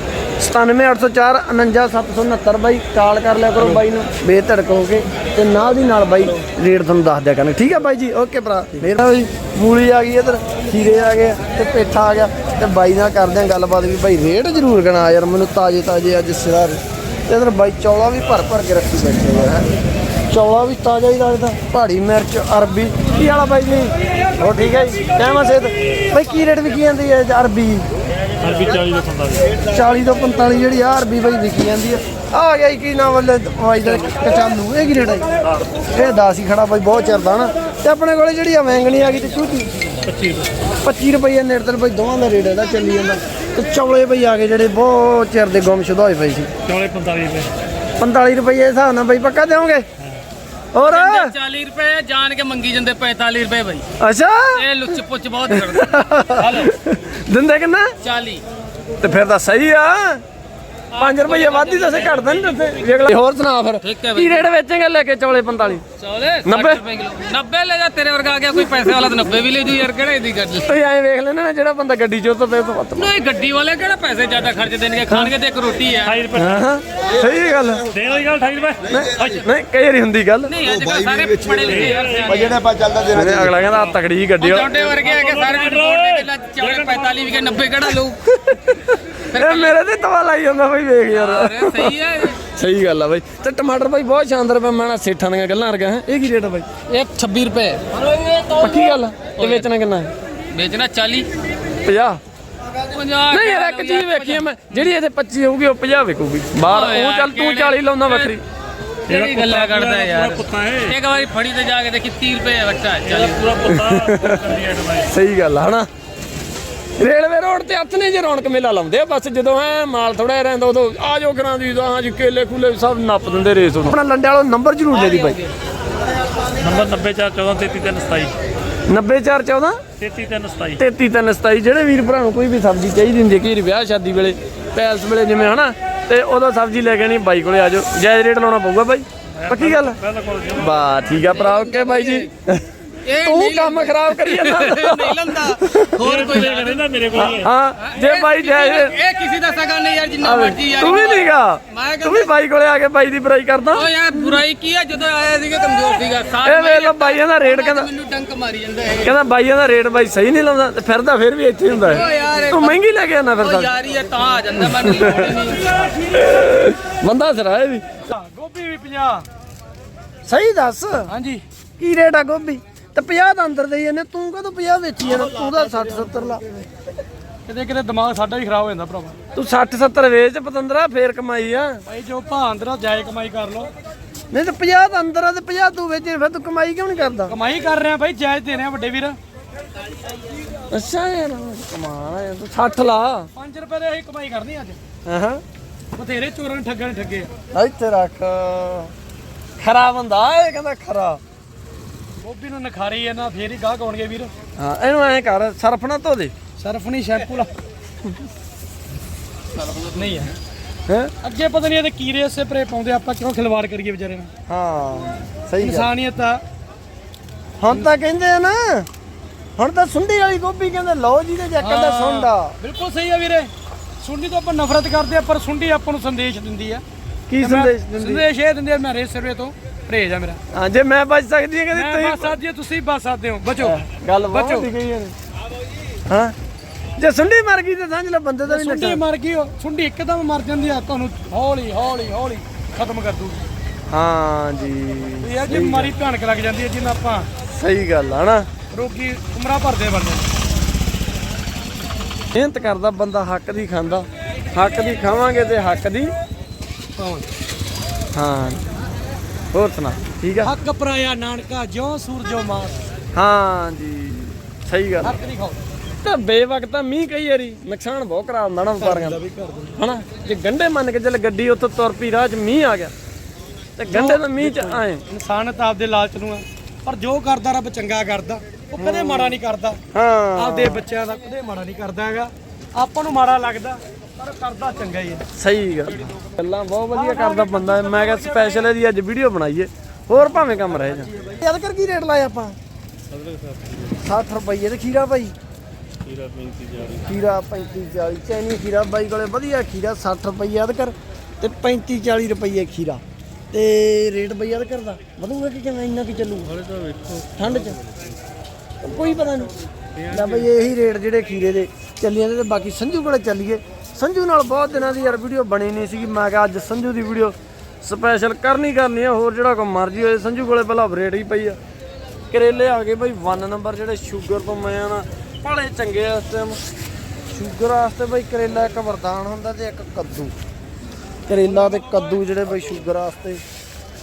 [SPEAKER 1] 97804 49769 ਬਾਈ ਕਾਲ ਕਰ ਲਿਆ ਕਰੋ ਬਾਈ ਨੂੰ। ਬੇਧੜਕ ਹੋ ਕੇ ਤੇ ਨਾਲ ਦੀ ਨਾਲ ਬਾਈ ਰੇਟ ਤੁਹਾਨੂੰ ਦੱਸ ਦਿਆ ਕਰਨਾ ਠੀਕ ਹੈ ਬਾਈ ਜੀ ਓਕੇ ਭਰਾ। ਮੇਰਾ ਬਾਈ ਮੂਲੀ ਆ ਗਈ ਇਧਰ ਖੀਰੇ ਆ ਗਏ ਤੇ ਪੇਠਾ ਆ ਗਿਆ। ਤੇ ਬਾਈ ਨਾਲ ਕਰਦੇ ਆ ਗੱਲਬਾਤ ਵੀ। ਬਾਈ ਰੇਟ ਜ਼ਰੂਰ ਗਣਾ ਯਾਰ ਮੈਨੂੰ ਤਾਜੇ ਤਾਜੇ ਅੱਜ ਸਿਰਾ ਤੇ ਇਧਰ ਬਾਈ ਚੌਲਾ ਵੀ ਭਰ ਭਰ ਕੇ ਰੱਖੀ ਬੈਠੇ ਆ। ਹੈਂ। ਚੌਲਾ ਵੀ ਤਾਜ਼ਾ ਹੀ ਲੱਗਦਾ ਪਹਾੜੀ ਮਿਰਚ ਅਰਬੀ ਕੀ ਵਾਲਾ ਬਾਈ ਜੀ? ਹੋ ਠੀਕ ਹੈ ਜੀ? ਕਹਿਮਾ ਸੇਤ ਬਾਈ ਕੀ ਰੇਟ ਵਿਕੀ ਜਾਂਦੀ ਹੈ ਅਰਬੀ?
[SPEAKER 3] ਅਰਬੀ 40 ਦਾ 45
[SPEAKER 1] 40 ਤੋਂ 45 ਜਿਹੜੀ ਆ ਅਰਬੀ ਬਈ ਵਿਕੀ ਜਾਂਦੀ ਆ ਆ ਗਿਆ ਕੀ ਨਾਮ ਵੱਲੇ ਵਾਈ ਦਾ? ਕਚਾਲੂ ਇਹ ਕੀ ਰੇਟ ਹੈ? ਇਹ 10 ਹੀ ਖੜਾ ਬਈ ਬਹੁਤ ਚਿਰ ਦਾ ਨਾ। ਤੇ ਆਪਣੇ ਕੋਲੇ ਜਿਹੜੀ ਆ ਵੈਂਗਣੀ ਆ ਗਈ ਤੇ ਝੂਟੀ
[SPEAKER 3] 25
[SPEAKER 1] 25 ਰੁਪਏ ਨੇੜੇ ਤੇ ਬਈ ਦੋਵਾਂ ਦਾ ਰੇਟ ਇਹਦਾ ਚੱਲੀ ਜਾਂਦਾ। ਤੇ ਚੌਲੇ ਬਈ ਆ ਗਏ ਜਿਹੜੇ ਬਹੁਤ ਚਿਰ ਦੇ ਗੁੰਮਸ਼ੁਦਾ ਹੋਏ ਪਏ ਸੀ।
[SPEAKER 3] ਚੌਲੇ 45 ਰੁਪਏ।
[SPEAKER 1] 45 ਰੁਪਏ ਹਿਸਾਬ ਨਾਲ ਬਈ ਪੱਕਾ ਦੇਵੋਗੇ ਹੋਰ?
[SPEAKER 4] 40 ਰੁਪਏ ਜਾਣ ਕੇ ਮੰਗੀ ਜਾਂਦੇ 45 ਰੁਪਏ ਭਾਈ
[SPEAKER 1] ਅੱਛਾ?
[SPEAKER 4] ਇਹ ਲੁੱਚ ਪੁੱਚ ਬਹੁਤ ਕਰਦੇ। ਹਲੋ।
[SPEAKER 1] ਦਿੰਦੇ ਕਿੰਨਾ?
[SPEAKER 4] 40
[SPEAKER 1] ਤੇ ਫਿਰ ਤਾਂ ਸਹੀ ਆ। 5 ਰੁਪਏ ਵਾਧੀ ਤਾਂ ਸੇ ਘਟਦਾ ਨਹੀਂ ਲੈ। ਹੋਰ ਸੁਣਾ ਫਿਰ।
[SPEAKER 4] ਠੀਕ ਹੈ ਬਈ।
[SPEAKER 1] ਕੀ ਰੇਟ ਵੇਚੇਂਗੇ ਲੈ ਕੇ ਚੌਲੇ 45
[SPEAKER 4] ਚੌਲੇ?
[SPEAKER 1] 90
[SPEAKER 4] ਰੁਪਏ ਕਿਲੋ। 90 ਲੈ ਜਾ ਤੇਰੇ ਵਰਗਾ ਆ ਗਿਆ ਕੋਈ ਪੈਸੇ ਵਾਲਾ ਤਾਂ 90 ਵੀ ਲੈ ਜੂ ਯਾਰ ਕਿਹੜੇ ਦੀ ਗੱਲ
[SPEAKER 1] ਤੁਸੀਂ ਐਂ ਵੇਖ ਲੈਣਾ ਨਾ ਜਿਹੜਾ ਬੰਦਾ ਗੱਡੀ ਚੋਂ ਤਾਂ ਤੇ ਤੋਂ ਵੱਧ
[SPEAKER 4] ਨਹੀਂ ਗੱਡੀ ਵਾਲੇ ਕਿਹੜਾ ਪੈਸੇ ਜ਼ਿਆਦਾ ਖਰਚ ਦੇਣਗੇ? ਖਾਣਗੇ ਤੇ ਇੱਕ ਰੋਟੀ ਹੈ
[SPEAKER 3] 28 ਰੁਪਏ।
[SPEAKER 1] ਹਾਂ ਸਹੀ ਗੱਲ।
[SPEAKER 3] ਦੇ ਦੋ ਗੱਲ 28 ਰੁਪਏ?
[SPEAKER 1] ਨਹੀਂ ਕਈ ਵਾਰੀ ਹੁੰਦੀ ਗੱਲ।
[SPEAKER 4] ਨਹੀਂ ਅੱਜ ਸਾਰੇ ਪੜੇ ਲਿਖੇ ਯਾਰ।
[SPEAKER 3] ਜਿਹੜੇ ਆਪਾਂ ਚੱਲਦਾ ਦੇਣਾ
[SPEAKER 1] ਅਗਲਾ ਕਹਿੰਦਾ ਤਕੜੀ ਗੱਡੀ
[SPEAKER 4] ਉਹ
[SPEAKER 1] ਵਾਲਾ
[SPEAKER 4] ਵਰਗੇ ਆ ਕੇ ਸਾਰੇ ਰਿਪੋਰਟ ਦੇ ਕਿਲਾ ਚੌਲੇ 45 ਵੀ ਕੇ 90 ਕਿਹੜਾ ਲਊ?
[SPEAKER 1] ਇਹ ਮੇਰੇ ਤੇ ਤਵਾ ਲਾਈ ਜਾਂਦਾ ਬਈ ਵੇਖ ਯਾਰ।
[SPEAKER 4] ਅਰੇ ਸਹੀ ਹੈ
[SPEAKER 1] ਸਹੀ ਗੱਲ ਆ ਬਈ। ਤੇ ਟਮਾਟਰ ਬਾਈ ਬਹੁਤ ਸ਼ਾਨਦਾਰ ਪਿਆ ਮੈਂ ਨਾ ਸੇਠਾਂ ਦੀਆਂ ਗੱਲਾਂ ਵਰਗਾ ਹੈ। ਇਹ ਕੀ ਰੇਟ ਆ ਬਾਈ?
[SPEAKER 4] ਇਹ 26 ਰੁਪਏ।
[SPEAKER 1] ਪੱਕੀ ਗੱਲ ਆ? ਤੇ ਵੇਚਣਾ ਕਿੰਨਾ ਹੈ?
[SPEAKER 4] ਵੇਚਣਾ 40
[SPEAKER 1] 50
[SPEAKER 4] 50
[SPEAKER 1] ਨਹੀਂ ਯਾਰ ਇੱਕ ਚੀਜ਼ ਵੇਖੀ ਆ ਮੈਂ। ਜਿਹੜੀ ਇਹਦੇ 25 ਹੋਊਗੀ ਉਹ 50 ਵਿਕੂਗੀ। ਬਾਹਰ ਉਹ ਚੱਲ ਤੂੰ 40 ਲਾਉਂਦਾ ਵੱਖਰੀ
[SPEAKER 4] ਕਿਹੜੀ ਗੱਲਾਂ ਕਰਦਾ ਯਾਰ।
[SPEAKER 5] ਪੂਰਾ ਕੁੱਤਾ ਹੈ।
[SPEAKER 4] ਇੱਕ ਵਾਰੀ ਫੜੀ ਤੇ ਜਾ ਕੇ ਦੇਖੀ 30 ਰੁਪਏ ਬੱਚਾ ਚੱਲ।
[SPEAKER 5] ਪੂਰਾ ਕੁੱਤਾ
[SPEAKER 1] ਸਹੀ ਗੱਲ ਆ ਹਨਾ? ਰੇਲਵੇ ਰੋਡ ਤੇ ਹੱਥ ਨੇ ਜੇ ਰੌਣਕ ਮੇਲਾ ਲਾਉਂਦੇ ਆ ਬਸ ਜਦੋਂ ਐ ਮਾਲ ਥੋੜਾ ਰਹਿੰਦਾ ਉਦੋਂ ਆ ਜੋ ਕਰਾਂ ਦੀ ਹਾਂ ਜੀ ਕੇਲੇ ਕੂਲੇ ਸਭ ਨੱਪ ਦਿੰਦੇ ਰੇਸ ਉਦੋਂ। ਆਪਣਾ ਲੰਡੇ ਵਾਲਾ ਨੰਬਰ ਜ਼ਰੂਰ ਦੇ ਦੀ ਬਾਈ।
[SPEAKER 5] ਨੰਬਰ 9414333327
[SPEAKER 1] 90414
[SPEAKER 5] 3327
[SPEAKER 1] 33327 ਜਿਹੜੇ ਵੀਰ ਭਰਾ ਨੂੰ ਕੋਈ ਵੀ ਸਬਜ਼ੀ ਚਾਹੀਦੀ ਹੁੰਦੀ ਹੈ ਕਿ ਵਿਆਹ ਸ਼ਾਦੀ ਵੇਲੇ ਪੈਲਸ ਵੇਲੇ ਜਿਵੇਂ ਹਨਾ ਤੇ ਉਦੋਂ ਸਬਜ਼ੀ ਲੈ ਕੇ ਨਹੀਂ ਬਾਈ ਕੋਲੇ ਆਜੋ ਜਾਇਜ਼ ਰੇਟ ਲਾਉਣਾ ਪਊਗਾ ਬਾਈ। ਪੱਕੀ ਗੱਲ? ਬਾ ਠੀਕ ਆ ਭਰਾ ਓਕੇ ਬਾਈ ਜੀ। ਤੂੰ ਕੰਮ ਖਰਾਬ ਕਰੀ ਜਾਂਦਾ।
[SPEAKER 4] ਨਹੀਂ ਲੰਦਾ। ਹੋਰ ਕੋਈ
[SPEAKER 5] ਲੈ ਕੇ ਨਾ ਮੇਰੇ ਕੋਲ। ਹੀ ਹੈ
[SPEAKER 1] ਹਾਂ ਜੇ ਬਾਈ ਜਾਇਜ਼
[SPEAKER 4] ਇਹ ਕਿਸੇ ਦਾ ਸਗਾ ਨਹੀਂ ਯਾਰ ਜਿੰਨਾ ਮਰਜ਼ੀ ਯਾਰ।
[SPEAKER 1] ਤੂੰ ਵੀ ਨਹੀਂਗਾ
[SPEAKER 4] ਮੈਂ
[SPEAKER 1] ਤੂੰ ਵੀ ਬਾਈ ਕੋਲੇ ਆ ਕੇ ਬਾਈ ਦੀ ਬੁਰਾਈ ਕਰਦਾ।
[SPEAKER 4] ਓ ਯਾਰ ਬੁਰਾਈ ਕੀ ਆ? ਜਦੋਂ ਆਇਆ ਸੀਗਾ ਕਮਜ਼ੋਰ ਸੀਗਾ। ਸਾਥ
[SPEAKER 1] ਇਹ ਵੇਖ ਲੋ ਬਾਈਆਂ ਦਾ ਰੇਟ ਕਹਿੰਦਾ
[SPEAKER 4] ਮੈਨੂੰ ਡੰਕ ਮਾਰੀ ਜਾਂਦਾ ਇਹ।
[SPEAKER 1] ਕਹਿੰਦਾ ਬਾਈਆਂ ਦਾ ਰੇਟ ਬਾਈ ਸਹੀ ਨਹੀਂ ਲਾਉਂਦਾ ਤੇ ਫਿਰਦਾ ਫਿਰ ਵੀ ਇੱਥੇ ਹੀ ਹੁੰਦਾ
[SPEAKER 4] ਓ ਯਾਰ
[SPEAKER 1] ਹੈ ਤੂੰ ਮਹਿੰਗੀ ਲੈ ਕੇ ਆਣਾ
[SPEAKER 4] ਓ
[SPEAKER 1] ਫਿਰਦਾ
[SPEAKER 4] ਯਾਰ ਇਹ ਤਾਂ ਆ ਜਾਂਦਾ ਹੀ ਨਹੀਂ
[SPEAKER 1] ਬੰਦਾ ਸਰਾ ਇਹ ਵੀ।
[SPEAKER 6] ਗੋਭੀ ਵੀ 50
[SPEAKER 1] ਸਹੀ ਦੱਸ।
[SPEAKER 6] ਹਾਂਜੀ।
[SPEAKER 1] ਕੀ ਰੇਟ ਆ ਗੋਭੀ? ਤੇ 50 ਦਾ ਅੰਦਰ ਦੇਈ ਜਾਂਦੇ ਤੂੰ ਕਦੋਂ 50 ਵੇਚੀ ਜਾਂਦਾ? ਤੂੰ ਤਾਂ 60 70 ਲਾ।
[SPEAKER 6] ਕਿਤੇ ਕਿਤੇ ਦਿਮਾਗ ਸਾਡਾ ਵੀ ਖਰਾਬ ਹੋ ਜਾਂਦਾ ਭਰਾਵਾ।
[SPEAKER 1] ਤੂੰ 60 70 ਵੇਚ ਪਤੰਦਰਾ ਫੇਰ ਕਮਾਈ ਆ।
[SPEAKER 6] ਭਾਈ ਜੋ ਭਾਂ ਅੰਦਰ ਜਾਏ ਕਮਾਈ ਕਰ ਲੋ
[SPEAKER 1] ਨਹੀਂ ਤੇ 50 ਦਾ ਅੰਦਰ ਆ ਤੇ 50 ਤੂੰ ਵੇਚੇ ਫਿਰ ਤੂੰ ਕਮਾਈ ਕਿਉਂ ਨਹੀਂ ਕਰਦਾ?
[SPEAKER 6] ਕਮਾਈ ਕਰ ਰਹੇ ਭਾਈ ਜਾਇਜ਼ ਦੇ ਰਹੇ ਵੱਡੇ ਵੀਰ।
[SPEAKER 1] ਅੱਛਾ ਯਾਰ ਕਮਾਲ ਆ ਯਾਰ, ਤੂੰ 60 ਲਾ।
[SPEAKER 6] 5 ਰੁਪਏ ਦੇ ਅਸੀਂ ਕਮਾਈ ਕਰਨੀ ਅੱਜ।
[SPEAKER 1] ਹਾਂ
[SPEAKER 6] ਬਥੇਰੇ ਚੋਰਾਂ ਨੇ ਠੱਗਾਂ ਨੇ ਠੱਗੇ ਆ।
[SPEAKER 1] ਇੱਥੇ ਰੱਖ। ਖਰਾ ਬੰਦਾ ਇਹ ਕਹਿੰਦਾ ਖਰਾ।
[SPEAKER 6] ਗੋਭੀ ਨੂੰ ਨਖਾਰੀ ਇਹਨਾਂ ਫੇਰ ਹੀ ਗਾਹਕ ਆਉਣਗੇ ਵੀਰ।
[SPEAKER 1] ਹਾਂ ਇਹਨੂੰ ਐਂ ਕਰ ਸਰਫ ਨਾ ਧੋ ਦੇ
[SPEAKER 6] ਸਰਫ ਨਹੀਂ ਸ਼ੈਂਪੂ ਲਾ। ਨਹੀਂ ਹੈ।
[SPEAKER 1] ਹੈ?
[SPEAKER 6] ਅੱਗੇ ਪਤਾ ਨਹੀਂ ਇਹਦੇ ਕੀੜੇ ਸਪਰੇ ਪਾਉਂਦੇ ਆਪਾਂ ਕਿਉਂ ਖਿਲਵਾੜ ਕਰੀਏ ਵਿਚਾਰੇ ਨਾਲ
[SPEAKER 1] ਹਾਂ ਸਹੀ ਗੱਲ।
[SPEAKER 6] ਇਨਸਾਨੀਅਤ ਆ।
[SPEAKER 1] ਹੁਣ ਤਾਂ ਕਹਿੰਦੇ ਆ ਨਾ ਹੁਣ ਤਾਂ ਸੁੰਡੀ ਵਾਲੀ ਗੋਭੀ ਕਹਿੰਦੇ ਲਓ ਜੀ ਤੇ ਜੱਕ ਦਾ ਸੁੰਡਾ।
[SPEAKER 6] ਬਿਲਕੁਲ ਸਹੀ ਆ ਵੀਰੇ। ਸੁੰਡੀ ਤੋਂ ਆਪਾਂ ਨਫ਼ਰਤ ਕਰਦੇ ਆ ਪਰ ਸੁੰਡੀ ਆਪਾਂ ਨੂੰ ਸੰਦੇਸ਼ ਦਿੰਦੀ ਆ।
[SPEAKER 1] ਕੀ ਸੰਦੇਸ਼ ਦਿੰਦੀ?
[SPEAKER 6] ਸੰਦੇਸ਼ ਇਹ ਦਿੰਦੀ ਆ ਮੈਂ ਰੇਸ ਸਰਵੇ ਤੋਂ ਪਰਹੇਜ ਆ ਮੇਰਾ।
[SPEAKER 1] ਹਾਂ ਜੇ ਮੈਂ ਬਚ ਸਕਦੀ ਹਾਂ ਕਹਿੰਦੀ
[SPEAKER 6] ਮੈਂ
[SPEAKER 1] ਤੁਸੀਂ
[SPEAKER 6] ਬਸ ਸਕਦੀ ਆ ਤੁਸੀਂ ਬਚ ਸਕਦੇ ਹੋ ਬਚੋ।
[SPEAKER 1] ਗੱਲ ਬਹੁਤ
[SPEAKER 6] ਬਚੋ।
[SPEAKER 1] ਇਹਨੇ ਹਾਂ ਜੇ ਸੁੰਡੀ ਮਰ ਗਈ ਤੇ ਸਮਝ ਲੈ ਬੰਦੇ ਦਾ ਵੀ
[SPEAKER 6] ਸੁੰਡੀ
[SPEAKER 1] ਨੁਕਸਾਨ
[SPEAKER 6] ਮਰ ਗਈ ਉਹ ਸੁੰਡੀ ਇੱਕਦਮ ਮਰ ਜਾਂਦੀ ਆ ਤੁਹਾਨੂੰ ਹੌਲੀ ਹੌਲੀ ਹੌਲੀ ਖਤਮ ਕਰ ਦੂਗੀ।
[SPEAKER 1] ਹਾਂ ਜੀ।
[SPEAKER 6] ਇਹ ਆ ਜੀ ਬਿਮਾਰੀ ਭਿਆਨਕ ਲੱਗ ਜਾਂਦੀ ਹੈ ਜਿਹਨੂੰ ਆਪਾਂ
[SPEAKER 1] ਸਹੀ ਗੱਲ ਆ ਨਾ।
[SPEAKER 6] ਰੋਗੀ ਉਮਰਾਂ ਭਰਦੇ ਬੰਦੇ।
[SPEAKER 1] ਮਿਹਨਤ ਕਰਦਾ ਬੰਦਾ ਹੱਕ ਦੀ ਖਾਂਦਾ। ਹੱਕ ਦੀ ਖਾਵਾਂਗੇ ਤੇ ਹੱਕ ਦੀ ਹਾਂ। ਹੋਰ ਸੁਣਾ ਠੀਕ ਆ?
[SPEAKER 6] ਹੱਕ ਪਰਾਇਆ ਨਾਨਕਾ ਜਿਉ ਸੂਰਜੋ ਮਾਸ
[SPEAKER 1] ਹਾਂ ਜੀ ਸਹੀ ਗੱਲ
[SPEAKER 6] ਹੱਕ ਨਹੀਂ ਖਾਓ।
[SPEAKER 1] ਤਾਂ ਬੇਵਕਤਾ ਮੀਂਹ ਕਈ ਵਾਰੀ ਨੁਕਸਾਨ ਬਹੁਤ ਕਰਾ ਹੁੰਦਾ ਨਾ ਵਪਾਰੀਆਂ ਦਾ ਹਨਾ? ਜੇ ਗੰਡੇ ਮੰਨ ਕੇ ਚੱਲ ਗੱਡੀ ਉੱਥੋਂ ਤੁਰ ਪਈ ਰਾਹ 'ਚ ਮੀਂਹ ਆ ਗਿਆ ਤੇ ਗੰਡੇ ਦਾ ਮੀਂਹ 'ਚ ਆਏ।
[SPEAKER 6] ਇਨਸਾਨ ਤਾਂ ਆਪਦੇ ਲਾਲਚ ਨੂੰ ਆ। ਪਰ ਜੋ ਕਰਦਾ ਰੱਬ ਚੰਗਾ ਕਰਦਾ ਉਹ ਕਦੇ ਮਾੜਾ ਨਹੀਂ ਕਰਦਾ।
[SPEAKER 1] ਹਾਂ।
[SPEAKER 6] ਆਪਦੇ ਬੱਚਿਆਂ ਦਾ ਕਦੇ ਮਾੜਾ ਨਹੀਂ ਕਰਦਾ ਹੈਗਾ। ਆਪਾਂ ਨੂੰ ਮਾੜਾ ਲੱਗਦਾ। ਕਰਦਾ ਚੰਗਾ ਹੀ ਹੈ।
[SPEAKER 1] ਸਹੀ ਗੱਲ। ਗੱਲਾਂ ਬਹੁਤ ਵਧੀਆ ਕਰਦਾ ਬੰਦਾ। ਮੈਂ ਕਿਹਾ ਸਪੈਸ਼ਲ ਇਹਦੀ ਅੱਜ ਵੀਡੀਓ ਬਣਾਈਏ ਹੋਰ ਭਾਵੇਂ ਕੰਮ ਰਹਿ ਜਾ ਯਾਦ ਕਰ ਕੀ ਰੇਟ ਲਾਇਆ ਆਪਾਂ? 60 ਰੁਪਏ ਤੇ ਖੀਰਾ ਭਾਈ
[SPEAKER 5] ਖੀਰਾ 35 ਜਾਰੀ
[SPEAKER 1] ਖੀਰਾ 35 40 ਚੈਨੀ ਖੀਰਾ ਬਾਈ ਕੋਲੇ ਵਧੀਆ ਖੀਰਾ 60 ਰੁਪਏ ਯਾਦ ਕਰ। ਤੇ 35 40 ਰੁਪਏ ਖੀਰਾ। ਤੇ ਰੇਟ ਬਈ ਯਾਦ ਕਰਦਾ? ਵਧੂਗਾ ਕਿ ਕਿਵੇਂ? ਇੰਨਾ ਕੀ ਚੱਲੂਗਾ?
[SPEAKER 5] ਹਲੇ ਤਾਂ ਵੇਖੋ।
[SPEAKER 1] ਠੰਡ 'ਚ? ਕੋਈ ਪਤਾ ਨਹੀਂ। ਲੈ ਬਈ ਇਹੀ ਰੇਟ ਜਿਹੜੇ ਖੀਰੇ ਦੇ ਚੱਲੀ ਜਾਂਦੇ ਤੇ ਬਾਕੀ ਸੰਜੂ ਕੋਲੇ ਚੱਲੀਏ। ਸੰਜੂ ਨਾਲ ਬਹੁਤ ਦਿਨਾਂ ਦੀ ਯਾਰ ਵੀਡੀਓ ਬਣੀ ਨਹੀਂ ਸੀਗੀ। ਮੈਂ ਕਿਹਾ ਅੱਜ ਸੰਜੂ ਦੀ ਵੀਡੀਓ ਸਪੈਸ਼ਲ ਕਰਨੀ ਕਰਨੀ ਆ, ਹੋਰ ਜਿਹੜਾ ਕੋ ਮਰਜ਼ੀ ਹੋਏ, ਸੰਜੂ ਕੋਲੇ ਪਹਿਲਾਂ ਰੇਟ ਹੀ ਪਈ ਆ। ਕਰੇਲੇ ਆ ਗਏ ਬਈ 1 ਨੰਬਰ ਜਿਹੜੇ ਸ਼ੂਗਰ ਤੋਂ ਮੈਂ ਨਾ ਬੜੇ ਚੰਗੇ ਆ ਇਸ ਟਾਈਮ ਸ਼ੂਗਰ ਵਾਸਤੇ ਬਈ ਕਰੇਲਾ ਇੱਕ ਵਰਦਾਨ ਹੁੰਦਾ ਤੇ ਇੱਕ ਕੱਦੂ। ਕਰੇਲਾ ਤੇ ਕੱਦੂ ਜਿਹੜੇ ਬਈ ਸ਼ੂਗਰ ਵਾਸਤੇ।